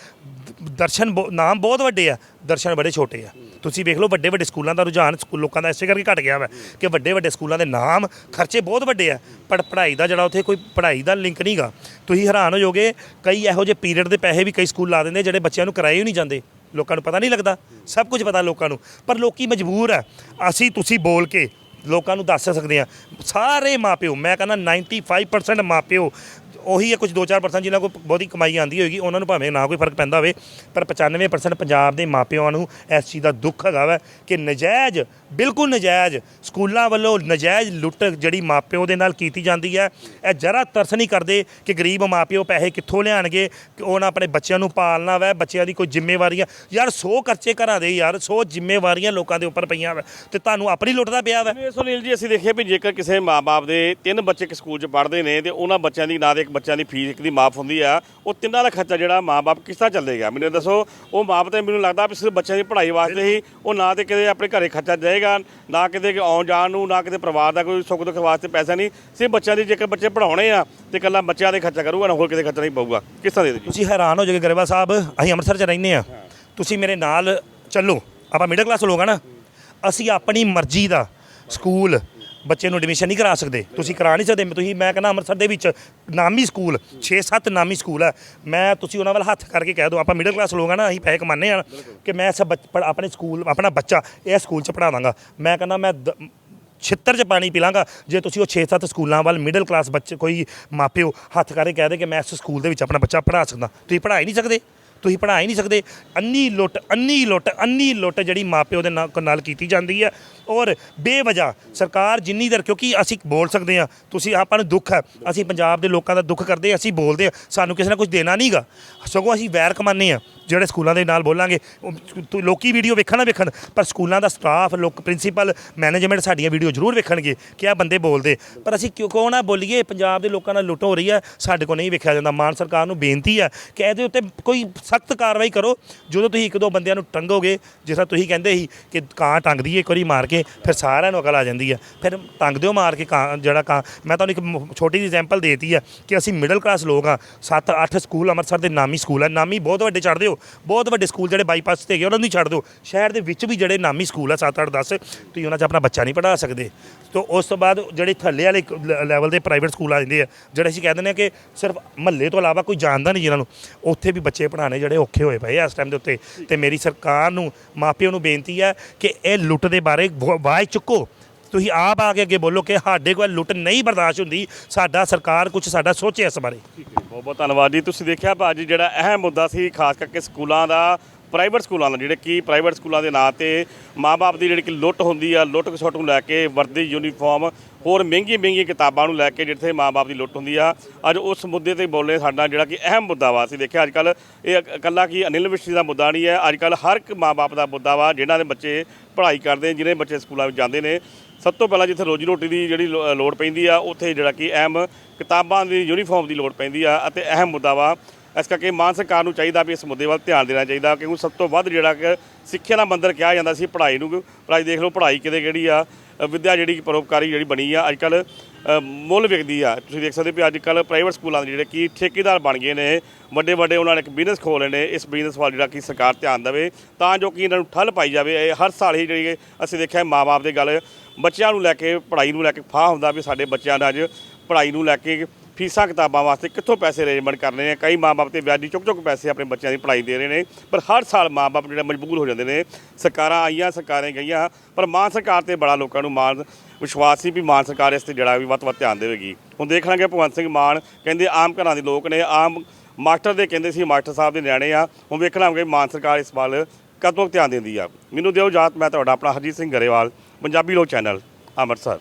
ਦਰਸ਼ਨ ਬਹੁ- ਨਾਮ ਬਹੁਤ ਵੱਡੇ ਆ, ਦਰਸ਼ਨ ਬੜੇ ਛੋਟੇ ਆ। ਤੁਸੀਂ ਵੇਖ ਲਓ ਵੱਡੇ ਵੱਡੇ ਸਕੂਲਾਂ ਦਾ ਰੁਝਾਨ, ਸਕੂ ਲੋਕਾਂ ਦਾ ਇਸੇ ਕਰਕੇ ਘਟ ਗਿਆ ਵਾ ਕਿ ਵੱਡੇ ਵੱਡੇ ਸਕੂਲਾਂ ਦੇ ਨਾਮ ਖਰਚੇ ਬਹੁਤ ਵੱਡੇ ਆ, ਪਰ ਪੜ੍ਹਾਈ ਦਾ ਜਿਹੜਾ ਉੱਥੇ ਕੋਈ ਪੜ੍ਹਾਈ ਦਾ ਲਿੰਕ ਨਹੀਂਗਾ ਤੁਸੀਂ ਹੈਰਾਨ ਹੋ ਜਾਓਗੇ, ਕਈ ਇਹੋ ਜਿਹੇ ਪੀਰੀਅਡ ਦੇ ਪੈਸੇ ਵੀ ਕਈ ਸਕੂਲ ਲਾ ਦਿੰਦੇ ਜਿਹੜੇ ਬੱਚਿਆਂ ਨੂੰ ਕਰਾਏ ਹੀ ਨਹੀਂ ਜਾਂਦੇ। ਲੋਕਾਂ ਨੂੰ ਪਤਾ ਨਹੀਂ ਲੱਗਦਾ, ਸਭ ਕੁਝ ਪਤਾ ਲੋਕਾਂ ਨੂੰ। ਪਰ ਲੋਕੀ ਮਜਬੂਰ ਆ, ਅਸੀਂ ਤੁਸੀਂ ਬੋਲ ਕੇ ਲੋਕਾਂ ਨੂੰ ਦੱਸ ਸਕਦੇ ਆ, ਸਾਰੇ ਮਾਪਿਓ ਮੈਂ ਕਹਿੰਦਾ 95% ਮਾਪਿਓ ਉਹੀ ਹੈ ਕੁਝ 2-4% ਜਿਨ੍ਹਾਂ ਕੋਲ ਬਹੁਤੀ ਕਮਾਈ ਆਂਦੀ ਹੋਏਗੀ, ਉਹਨਾਂ ਨੂੰ ਭਾਵੇਂ ਨਾ ਕੋਈ ਫ਼ਰਕ ਪੈਂਦਾ ਹੋਵੇ, ਪਰ 95% ਪੰਜਾਬ ਦੇ ਮਾਪਿਆਂ ਨੂੰ ਇਸ ਚੀਜ਼ ਦਾ ਦੁੱਖ ਹੈਗਾ ਵਾ ਕਿ ਨਜਾਇਜ਼, ਬਿਲਕੁਲ ਨਜਾਇਜ਼ ਸਕੂਲਾਂ ਵੱਲੋਂ ਨਜਾਇਜ਼ ਲੁੱਟ ਜਿਹੜੀ ਮਾਪਿਓ ਦੇ ਨਾਲ ਕੀਤੀ ਜਾਂਦੀ ਹੈ, ਇਹ ਜਰਾ ਤਰਸ ਨਹੀਂ ਕਰਦੇ ਕਿ ਗਰੀਬ ਮਾਪਿਓ ਪੈਸੇ ਕਿੱਥੋਂ ਲਿਆਣਗੇ, ਕਿ ਉਹਨਾਂ ਆਪਣੇ ਬੱਚਿਆਂ ਨੂੰ ਪਾਲਣਾ ਵਾ, ਬੱਚਿਆਂ ਦੀ ਕੋਈ ਜ਼ਿੰਮੇਵਾਰੀਆਂ, ਯਾਰ 100 ਖਰਚੇ ਘਰਾਂ ਦੇ ਯਾਰ 100 ਜ਼ਿੰਮੇਵਾਰੀਆਂ ਲੋਕਾਂ ਦੇ ਉੱਪਰ ਪਈਆਂ ਵਾ ਤੇ ਤੁਹਾਨੂੰ ਆਪਣੀ ਲੁੱਟਦਾ ਪਿਆ ਵਾ। ਸੁਨੀਲ ਜੀ, ਅਸੀਂ ਦੇਖਿਆ ਵੀ ਜੇਕਰ ਕਿਸੇ ਮਾਪੇ ਦੇ ਤਿੰਨ ਬੱਚੇ ਇੱਕ ਸਕੂਲ 'ਚ ਪੜ੍ਹਦੇ ਨੇ ਤੇ ਉਹਨਾਂ ਬੱਚਿਆਂ ਦੀ ਨਾ ਦੇ ਬੱਚਿਆਂ ਦੀ ਫੀਸ ਇੱਕ ਦੀ ਮਾਫ ਹੁੰਦੀ ਆ ਉਹ ਤਿੰਨਾਂ ਦਾ ਖਰਚਾ ਜਿਹੜਾ ਮਾਪੇ ਕਿਸ ਤਰ੍ਹਾਂ ਚੱਲੇਗਾ? ਮੈਨੂੰ ਦੱਸੋ ਉਹ ਮਾਪੇ ਤੇ ਮੈਨੂੰ ਲੱਗਦਾ ਵੀ ਸਿਰਫ ਬੱਚਿਆਂ ਦੀ ਪੜ੍ਹਾਈ ਵਾਸਤੇ ਹੀ ਉਹ ਨਾ ਤੇ ਕਿਤੇ ਆਪਣੇ ਘਰੇ ਖਰਚਾ ਜਾਏਗਾ ਨਾ ਕਿਤੇ ਆਉਣ ਜਾਣ ਨੂੰ ਨਾ ਕਿਤੇ ਪਰਿਵਾਰ ਦਾ ਕੋਈ ਸੁੱਖ ਦੁੱਖ ਵਾਸਤੇ ਪੈਸਾ ਨਹੀਂ ਸਿਰਫ ਬੱਚਿਆਂ ਦੀ ਜੇਕਰ ਬੱਚੇ ਪੜਾਉਣੇ ਆ ਤੇ ਇਕੱਲਾ ਬੱਚਿਆਂ ਦੇ ਖਰਚਾ ਕਰੂਗਾ ਨਾ ਹੋਰ ਕਿਤੇ ਖਰਚਾ ਨਹੀਂ ਪਊਗਾ। ਕਿਸ ਤਰ੍ਹਾਂ ਦੇ ਤੁਸੀਂ? ਹੈਰਾਨ ਹੋ ਜਾਓਗੇ ਗਰੇਵਾਲ ਸਾਹਿਬ ਅਸੀਂ ਅੰਮ੍ਰਿਤਸਰ 'ਚ ਰਹਿੰਦੇ ਆ। ਤੁਸੀਂ ਮੇਰੇ ਨਾਲ ਚੱਲੋ ਆਪਾਂ ਮਿਡਲ ਕਲਾਸ ਲੋਕ ਆ ਨਾ। ਅਸੀਂ ਆਪਣੀ ਮਰਜ਼ੀ ਦਾ ਸਕੂਲ ਬੱਚੇ ਨੂੰ ਐਡਮਿਸ਼ਨ ਨਹੀਂ ਕਰਾ ਸਕਦੇ। ਤੁਸੀਂ ਕਰਾ ਨਹੀਂ ਸਕਦੇ। ਤੁਸੀਂ, ਮੈਂ ਕਹਿੰਦਾ ਅੰਮ੍ਰਿਤਸਰ ਦੇ ਵਿੱਚ ਨਾਮੀ ਸਕੂਲ 6-7 ਨਾਮੀ ਸਕੂਲ ਹੈ ਮੈਂ, ਤੁਸੀਂ ਉਹਨਾਂ ਵੱਲ ਹੱਥ ਕਰਕੇ ਕਹਿ ਦਿਓ। ਆਪਾਂ ਮਿਡਲ ਕਲਾਸ ਲੋਕ ਆ ਨਾ, ਅਸੀਂ ਪੈਸੇ ਕਮਾਉਂਦੇ ਆ ਕਿ ਮੈਂ ਸਭ ਆਪਣੇ ਸਕੂਲ, ਆਪਣਾ ਬੱਚਾ ਇਹ ਸਕੂਲ 'ਚ ਪੜ੍ਹਾ ਦਾਂਗਾ। ਮੈਂ ਕਹਿੰਦਾ ਮੈਂ ਦ- ਛਿੱਤਰ 'ਚ ਪਾਣੀ ਪਿਲਾਂਗਾ ਜੇ ਤੁਸੀਂ ਉਹ 6-7 ਸਕੂਲਾਂ ਵੱਲ ਮਿਡਲ ਕਲਾਸ ਬੱਚੇ, ਕੋਈ ਮਾਪਿਓ ਹੱਥ ਕਰਕੇ ਕਹਿ ਦੇ ਕਿ ਮੈਂ ਇਸ ਸਕੂਲ ਦੇ ਵਿੱਚ ਆਪਣਾ ਬੱਚਾ ਪੜ੍ਹਾ ਸਕਦਾ। ਤੁਸੀਂ ਪੜ੍ਹਾ ਹੀ ਨਹੀਂ ਸਕਦੇ। ਤੁਸੀਂ ਪੜ੍ਹਾ ਹੀ ਨਹੀਂ ਸਕਦੇ। ਅੰਨੀ ਲੁੱਟ ਅੰਨੀ ਲੁੱਟ ਅੰਨੀ ਲੁੱਟ ਜਿਹੜੀ ਮਾਪਿਓ ਦੇ ਨਾਲ ਕੀਤੀ ਜਾਂਦੀ ਹੈ ਔਰ ਬੇਵਜ੍ਹਾ ਸਰਕਾਰ ਜਿੰਨੀ ਦਰ, ਕਿਉਂਕਿ ਅਸੀਂ ਬੋਲ ਸਕਦੇ ਹਾਂ, ਤੁਸੀਂ ਆਪਾਂ ਨੂੰ ਦੁੱਖ ਹੈ, ਅਸੀਂ ਪੰਜਾਬ ਦੇ ਲੋਕਾਂ ਦਾ ਦੁੱਖ ਕਰਦੇ ਅਸੀਂ ਬੋਲਦੇ ਹਾਂ, ਸਾਨੂੰ ਕਿਸੇ ਨੇ ਕੁਝ ਦੇਣਾ ਨਹੀਂਗਾ ਸਗੋਂ ਅਸੀਂ ਵੈਰ ਕਮਾਨੇ ਹਾਂ, ਜਿਹੜੇ ਸਕੂਲਾਂ ਦੇ ਨਾਲ ਬੋਲਾਂਗੇ, ਉਹ ਤੂੰ- ਲੋਕੀ ਵੀਡੀਓ ਵੇਖਣ ਨਾ ਵੇਖਣ, ਪਰ ਸਕੂਲਾਂ ਦਾ ਸਟਾਫ ਲੋਕ ਪ੍ਰਿੰਸੀਪਲ ਮੈਨੇਜਮੈਂਟ ਸਾਡੀਆਂ ਵੀਡੀਓ ਜ਼ਰੂਰ ਵੇਖਣਗੇ, ਕਿ ਆ ਬੰਦੇ ਬੋਲਦੇ। ਪਰ ਅਸੀਂ ਕਿਉਂ ਕਿਉਂ ਨਾ ਬੋਲੀਏ, ਪੰਜਾਬ ਦੇ ਲੋਕਾਂ ਨਾਲ ਲੁੱਟ ਹੋ ਰਹੀ ਹੈ, ਸਾਡੇ ਕੋਲ ਨਹੀਂ ਵੇਖਿਆ ਜਾਂਦਾ। ਮਾਨ ਸਰਕਾਰ ਨੂੰ ਬੇਨਤੀ ਹੈ ਕਿ ਇਹਦੇ ਉੱਤੇ ਕੋਈ ਸਖਤ ਕਾਰਵਾਈ ਕਰੋ, ਜਦੋਂ ਤੁਸੀਂ ਇੱਕ ਦੋ ਬੰਦਿਆਂ ਨੂੰ ਟੰਗੋਗੇ, ਜਿਸ ਤਰ੍ਹਾਂ ਤੁਸੀਂ ਕਹਿੰਦੇ ਸੀ ਕਿ ਕਾਂ ਟੰਗਦੀ ਹੈ, ਇੱਕ ਵਾਰੀ ਮਾਰ ਕੇ ਫਿਰ ਸਾਰਿਆਂ ਨੂੰ ਅਕਲ ਆ ਜਾਂਦੀ ਹੈ ਫਿਰ ਤੰਗ ਦਿਓ ਮਾਰ ਕੇ ਕਾਂ ਜਿਹੜਾ ਕਾਂ ਮੈਂ ਤੁਹਾਨੂੰ ਇੱਕ ਮ- ਛੋਟੀ ਜਿਹੀ ਐਗਜ਼ਾਮਪਲ ਦੇਤੀ ਹੈ ਕਿ ਅਸੀਂ ਮਿਡਲ ਕਲਾਸ ਲੋਕ ਆ 7-8 ਸਕੂਲ ਅੰਮ੍ਰਿਤਸਰ ਦੇ ਨਾਮੀ ਸਕੂਲ ਹੈ ਨਾਮੀ ਬਹੁਤ ਵੱਡੇ ਛੱਡ ਦਿਓ ਬਹੁਤ ਵੱਡੇ ਸਕੂਲ ਜਿਹੜੇ ਬਾਈਪਾਸ ਤੇ ਹੈਗੇ ਉਹਨਾਂ ਨੂੰ ਹੀ ਛੱਡ ਦਿਓ ਸ਼ਹਿਰ ਦੇ ਵਿੱਚ ਵੀ ਜਿਹੜੇ ਨਾਮੀ ਸਕੂਲ ਆ 7 8 10 ਤੁਸੀਂ ਉਹਨਾਂ 'ਚ ਆਪਣਾ ਬੱਚਾ ਨਹੀਂ ਪੜ੍ਹਾ ਸਕਦੇ। ਤੋਂ ਉਸ ਤੋਂ ਬਾਅਦ ਜਿਹੜੇ ਥੱਲੇ ਵਾਲੇ ਲੈਵਲ ਦੇ ਪ੍ਰਾਈਵੇਟ ਸਕੂਲ ਆ ਜਾਂਦੇ ਆ, ਜਿਹੜੇ ਅਸੀਂ ਕਹਿ ਦਿੰਦੇ ਆ ਕਿ ਸਿਰਫ ਮਹੱਲੇ ਤੋਂ ਇਲਾਵਾ ਕੋਈ ਜਾਣਦਾ ਨਹੀਂ ਜਿਨ੍ਹਾਂ ਨੂੰ, ਉੱਥੇ ਵੀ ਬੱਚੇ ਪੜ੍ਹਾਉਣੇ ਜਿਹੜੇ ਔਖੇ ਹੋਏ ਪਏ ਆ ਇਸ ਟਾਈਮ ਦੇ ਉੱਤੇ। ਤੇ ਮੇਰੀ ਸਰਕਾਰ ਨੂੰ ਮਾਪਿਆਂ ਨੂੰ ਬੇਨਤੀ ਹੈ ਕਿ ਇਹ ਲੁੱਟ ਦੇ ਬਾਰੇ ਆਵਾਜ਼ ਚੁੱਕੋ। ਤੁਸੀਂ ਆਪ ਆ ਕੇ ਅੱਗੇ ਬੋਲੋ ਕਿ ਸਾਡੇ ਕੋਲ ਲੁੱਟ ਨਹੀਂ ਬਰਦਾਸ਼ਤ ਹੁੰਦੀ। ਸਾਡਾ ਸਰਕਾਰ ਕੁਝ ਸਾਡਾ ਸੋਚੇ ਇਸ ਬਾਰੇ। ਬਹੁਤ ਬਹੁਤ ਧੰਨਵਾਦ ਜੀ। ਤੁਸੀਂ ਦੇਖਿਆ ਭਾਜੀ ਜਿਹੜਾ ਅਹਿਮ ਮੁੱਦਾ ਸੀ, ਖਾਸ ਕਰਕੇ ਸਕੂਲਾਂ ਦਾ ਪ੍ਰਾਈਵੇਟ ਸਕੂਲਾਂ ਦਾ, ਜਿਹੜੇ ਕਿ ਪ੍ਰਾਈਵੇਟ ਸਕੂਲਾਂ ਦੇ ਨਾਂ ਤੇ ਮਾਪੇ ਦੀ ਜਿਹੜੀ ਕਿ ਲੁੱਟ ਹੁੰਦੀ ਆ, ਲੁੱਟ ਖਸੁੱਟ ਨੂੰ ਲੈ ਕੇ ਵਰਦੀ ਯੂਨੀਫਾਰਮ ਹੋਰ ਮਹਿੰਗੀ ਮਹਿੰਗੀ ਕਿਤਾਬਾਂ ਨੂੰ ਲੈ ਕੇ ਜਿੱਥੇ ਮਾਪੇ ਦੀ ਲੁੱਟ ਹੁੰਦੀ ਆ। ਅੱਜ ਉਸ ਮੁੱਦੇ ਤੇ ਬੋਲੇ ਸਾਡਾ ਜਿਹੜਾ ਕਿ ਅਹਿਮ ਮੁੱਦਾ ਵਾ, ਅਸੀਂ ਦੇਖਿਆ ਅੱਜ ਕੱਲ ਇਹ ਇਕੱਲਾ ਕੀ ਅਨਿਲ ਵਿਸ਼ੀ ਦਾ ਮੁੱਦਾ ਨਹੀਂ ਹੈ ਅੱਜ ਕੱਲ ਹਰ ਇੱਕ ਮਾਪੇ ਦਾ ਮੁੱਦਾ ਵਾ, ਜਿਨ੍ਹਾਂ ਦੇ ਬੱਚੇ ਪੜ੍ਹਾਈ ਕਰਦੇ ਜਿਹੜੇ ਬੱਚੇ ਸਕੂਲਾਂ ਵਿੱਚ ਜਾਂਦੇ ਨੇ। ਸਭ ਤੋਂ ਪਹਿਲਾਂ ਜਿੱਥੇ ਰੋਜੀ ਰੋਟੀ ਦੀ ਜਿਹੜੀ ਲੋ- ਲੋੜ ਪੈਂਦੀ ਆ, ਉੱਥੇ ਜਿਹੜਾ ਕਿ ਅਹਿਮ ਕਿਤਾਬਾਂ ਦੀ ਯੂਨੀਫਾਰਮ ਦੀ ਲੋੜ ਪੈਂਦੀ ਆ, ਅਤੇ ਅਹਿਮ ਮੁੱਦਾ ਵਾ ਇਸ ਕਰਕੇ ਮਾਨ ਸਰਕਾਰ ਨੂੰ ਚਾਹੀਦਾ ਵੀ ਇਸ ਮੁੱਦੇ ਵੱਲ ਧਿਆਨ ਦੇਣਾ ਚਾਹੀਦਾ ਕਿਉਂਕਿ ਸਭ ਤੋਂ ਵੱਧ ਜਿਹੜਾ ਕਿ ਸਿੱਖਿਆ ਦਾ ਮੰਦਰ ਕਿਹਾ ਜਾਂਦਾ ਸੀ ਪੜ੍ਹਾਈ ਨੂੰ ਪਰ ਅੱਜ ਦੇਖ ਲਓ ਪੜ੍ਹਾਈ ਕਿਤੇ ਕਿਹੜੀ ਆ ਅ, ਵਿੱਦਿਆ ਜਿਹੜੀ ਕਿ ਪਰਉਪਕਾਰੀ ਜਿਹੜੀ ਬਣੀ ਆ ਅੱਜ ਕੱਲ ਮੁੱਲ ਵਿਕਦੀ ਆ। ਤੁਸੀਂ ਦੇਖ ਸਕਦੇ ਵੀ ਅੱਜ ਕੱਲ ਪ੍ਰਾਈਵੇਟ ਸਕੂਲਾਂ ਦੇ ਜਿਹੜੇ ਕਿ ਠੇਕੇਦਾਰ ਬਣ ਗਏ ਨੇ ਵੱਡੇ ਵੱਡੇ ਉਹਨਾਂ ਨੇ ਇੱਕ ਬਿਜ਼ਨਸ ਖੋਲ੍ਹੇ ਨੇ ਇਸ ਬਿਜ਼ਨਸ ਵੱਲ ਜਿਹੜਾ ਕਿ ਸਰਕਾਰ ਧਿਆਨ ਦੇਵੇ ਤਾਂ ਜੋ ਕਿ ਇਹਨਾਂ ਨੂੰ ਠੱਲ ਪਾਈ ਜਾਵੇ। ਇਹ ਹਰ ਸਾਲ ਹੀ ਜਿਹੜੀ ਅਸੀਂ ਦੇਖਿਆ ਮਾਪੇ ਦੇ ਗੱਲ ਬੱਚਿਆਂ ਨੂੰ ਲੈ ਕੇ ਪੜ੍ਹਾਈ ਨੂੰ ਲੈ ਕੇ ਫਾਹ ਹੁੰਦਾ ਵੀ ਸਾਡੇ ਬੱਚਿਆਂ ਦਾ ਅੱਜ ਪੜ੍ਹਾਈ ਨੂੰ ਲੈ ਕੇ ਫੀਸਾਂ ਕਿਤਾਬਾਂ ਵਾਸਤੇ ਕਿੱਥੋਂ ਪੈਸੇ ਅਰੇਂਜਮੈਂਟ ਕਰਨੇ ਨੇ ਕਈ ਮਾਪੇ ਤੇ ਵਿਆਜੀ ਚੁੱਕ ਚੁੱਕ ਪੈਸੇ ਆਪਣੇ ਬੱਚਿਆਂ ਦੀ ਪੜ੍ਹਾਈ ਦੇ ਰਹੇ ਨੇ, ਪਰ ਹਰ ਸਾਲ ਮਾਪੇ ਜਿਹੜੇ ਮਜਬੂਰ ਹੋ ਜਾਂਦੇ ਨੇ। ਸਰਕਾਰਾਂ ਆਈਆਂ, ਸਰਕਾਰਾਂ ਗਈਆਂ, ਪਰ ਮਾਨ ਸਰਕਾਰ ਤੇ ਬੜਾ ਲੋਕਾਂ ਨੂੰ ਮਾਨ ਵਿਸ਼ਵਾਸ ਸੀ ਵੀ ਮਾਨ ਸਰਕਾਰ ਇਸ ਤੇ ਜਿਹੜਾ ਵੀ ਵੱਧ ਤੋਂ ਵੱਧ ਧਿਆਨ ਦੇਵੇਗੀ। ਹੁਣ ਦੇਖ ਲਾਂਗੇ ਭਗਵੰਤ ਸਿੰਘ ਮਾਨ, ਕਹਿੰਦੇ ਆਮ ਘਰਾਂ ਦੇ ਲੋਕ ਨੇ, ਆਮ ਮਾਸਟਰ ਦੇ ਕਹਿੰਦੇ ਸੀ ਮਾਸਟਰ ਸਾਹਿਬ ਦੇ ਨਿਆਣੇ ਆ। ਹੁਣ ਵੇਖ ਲਾਂਗੇ ਮਾਨ ਸਰਕਾਰ ਇਸ ਵੱਲ ਕਦੋਂ ਧਿਆਨ ਦਿੰਦੀ ਆ। ਮੈਨੂੰ ਦਿਓ ਜਾਤ ਮੈਂ ਤੁਹਾਡਾ ਆਪਣਾ ਹਰਜੀਤ ਸਿੰਘ ਗਰੇਵਾਲ, ਪੰਜਾਬੀ ਲੋਕ ਚੈਨਲ, ਅੰਮ੍ਰਿਤਸਰ।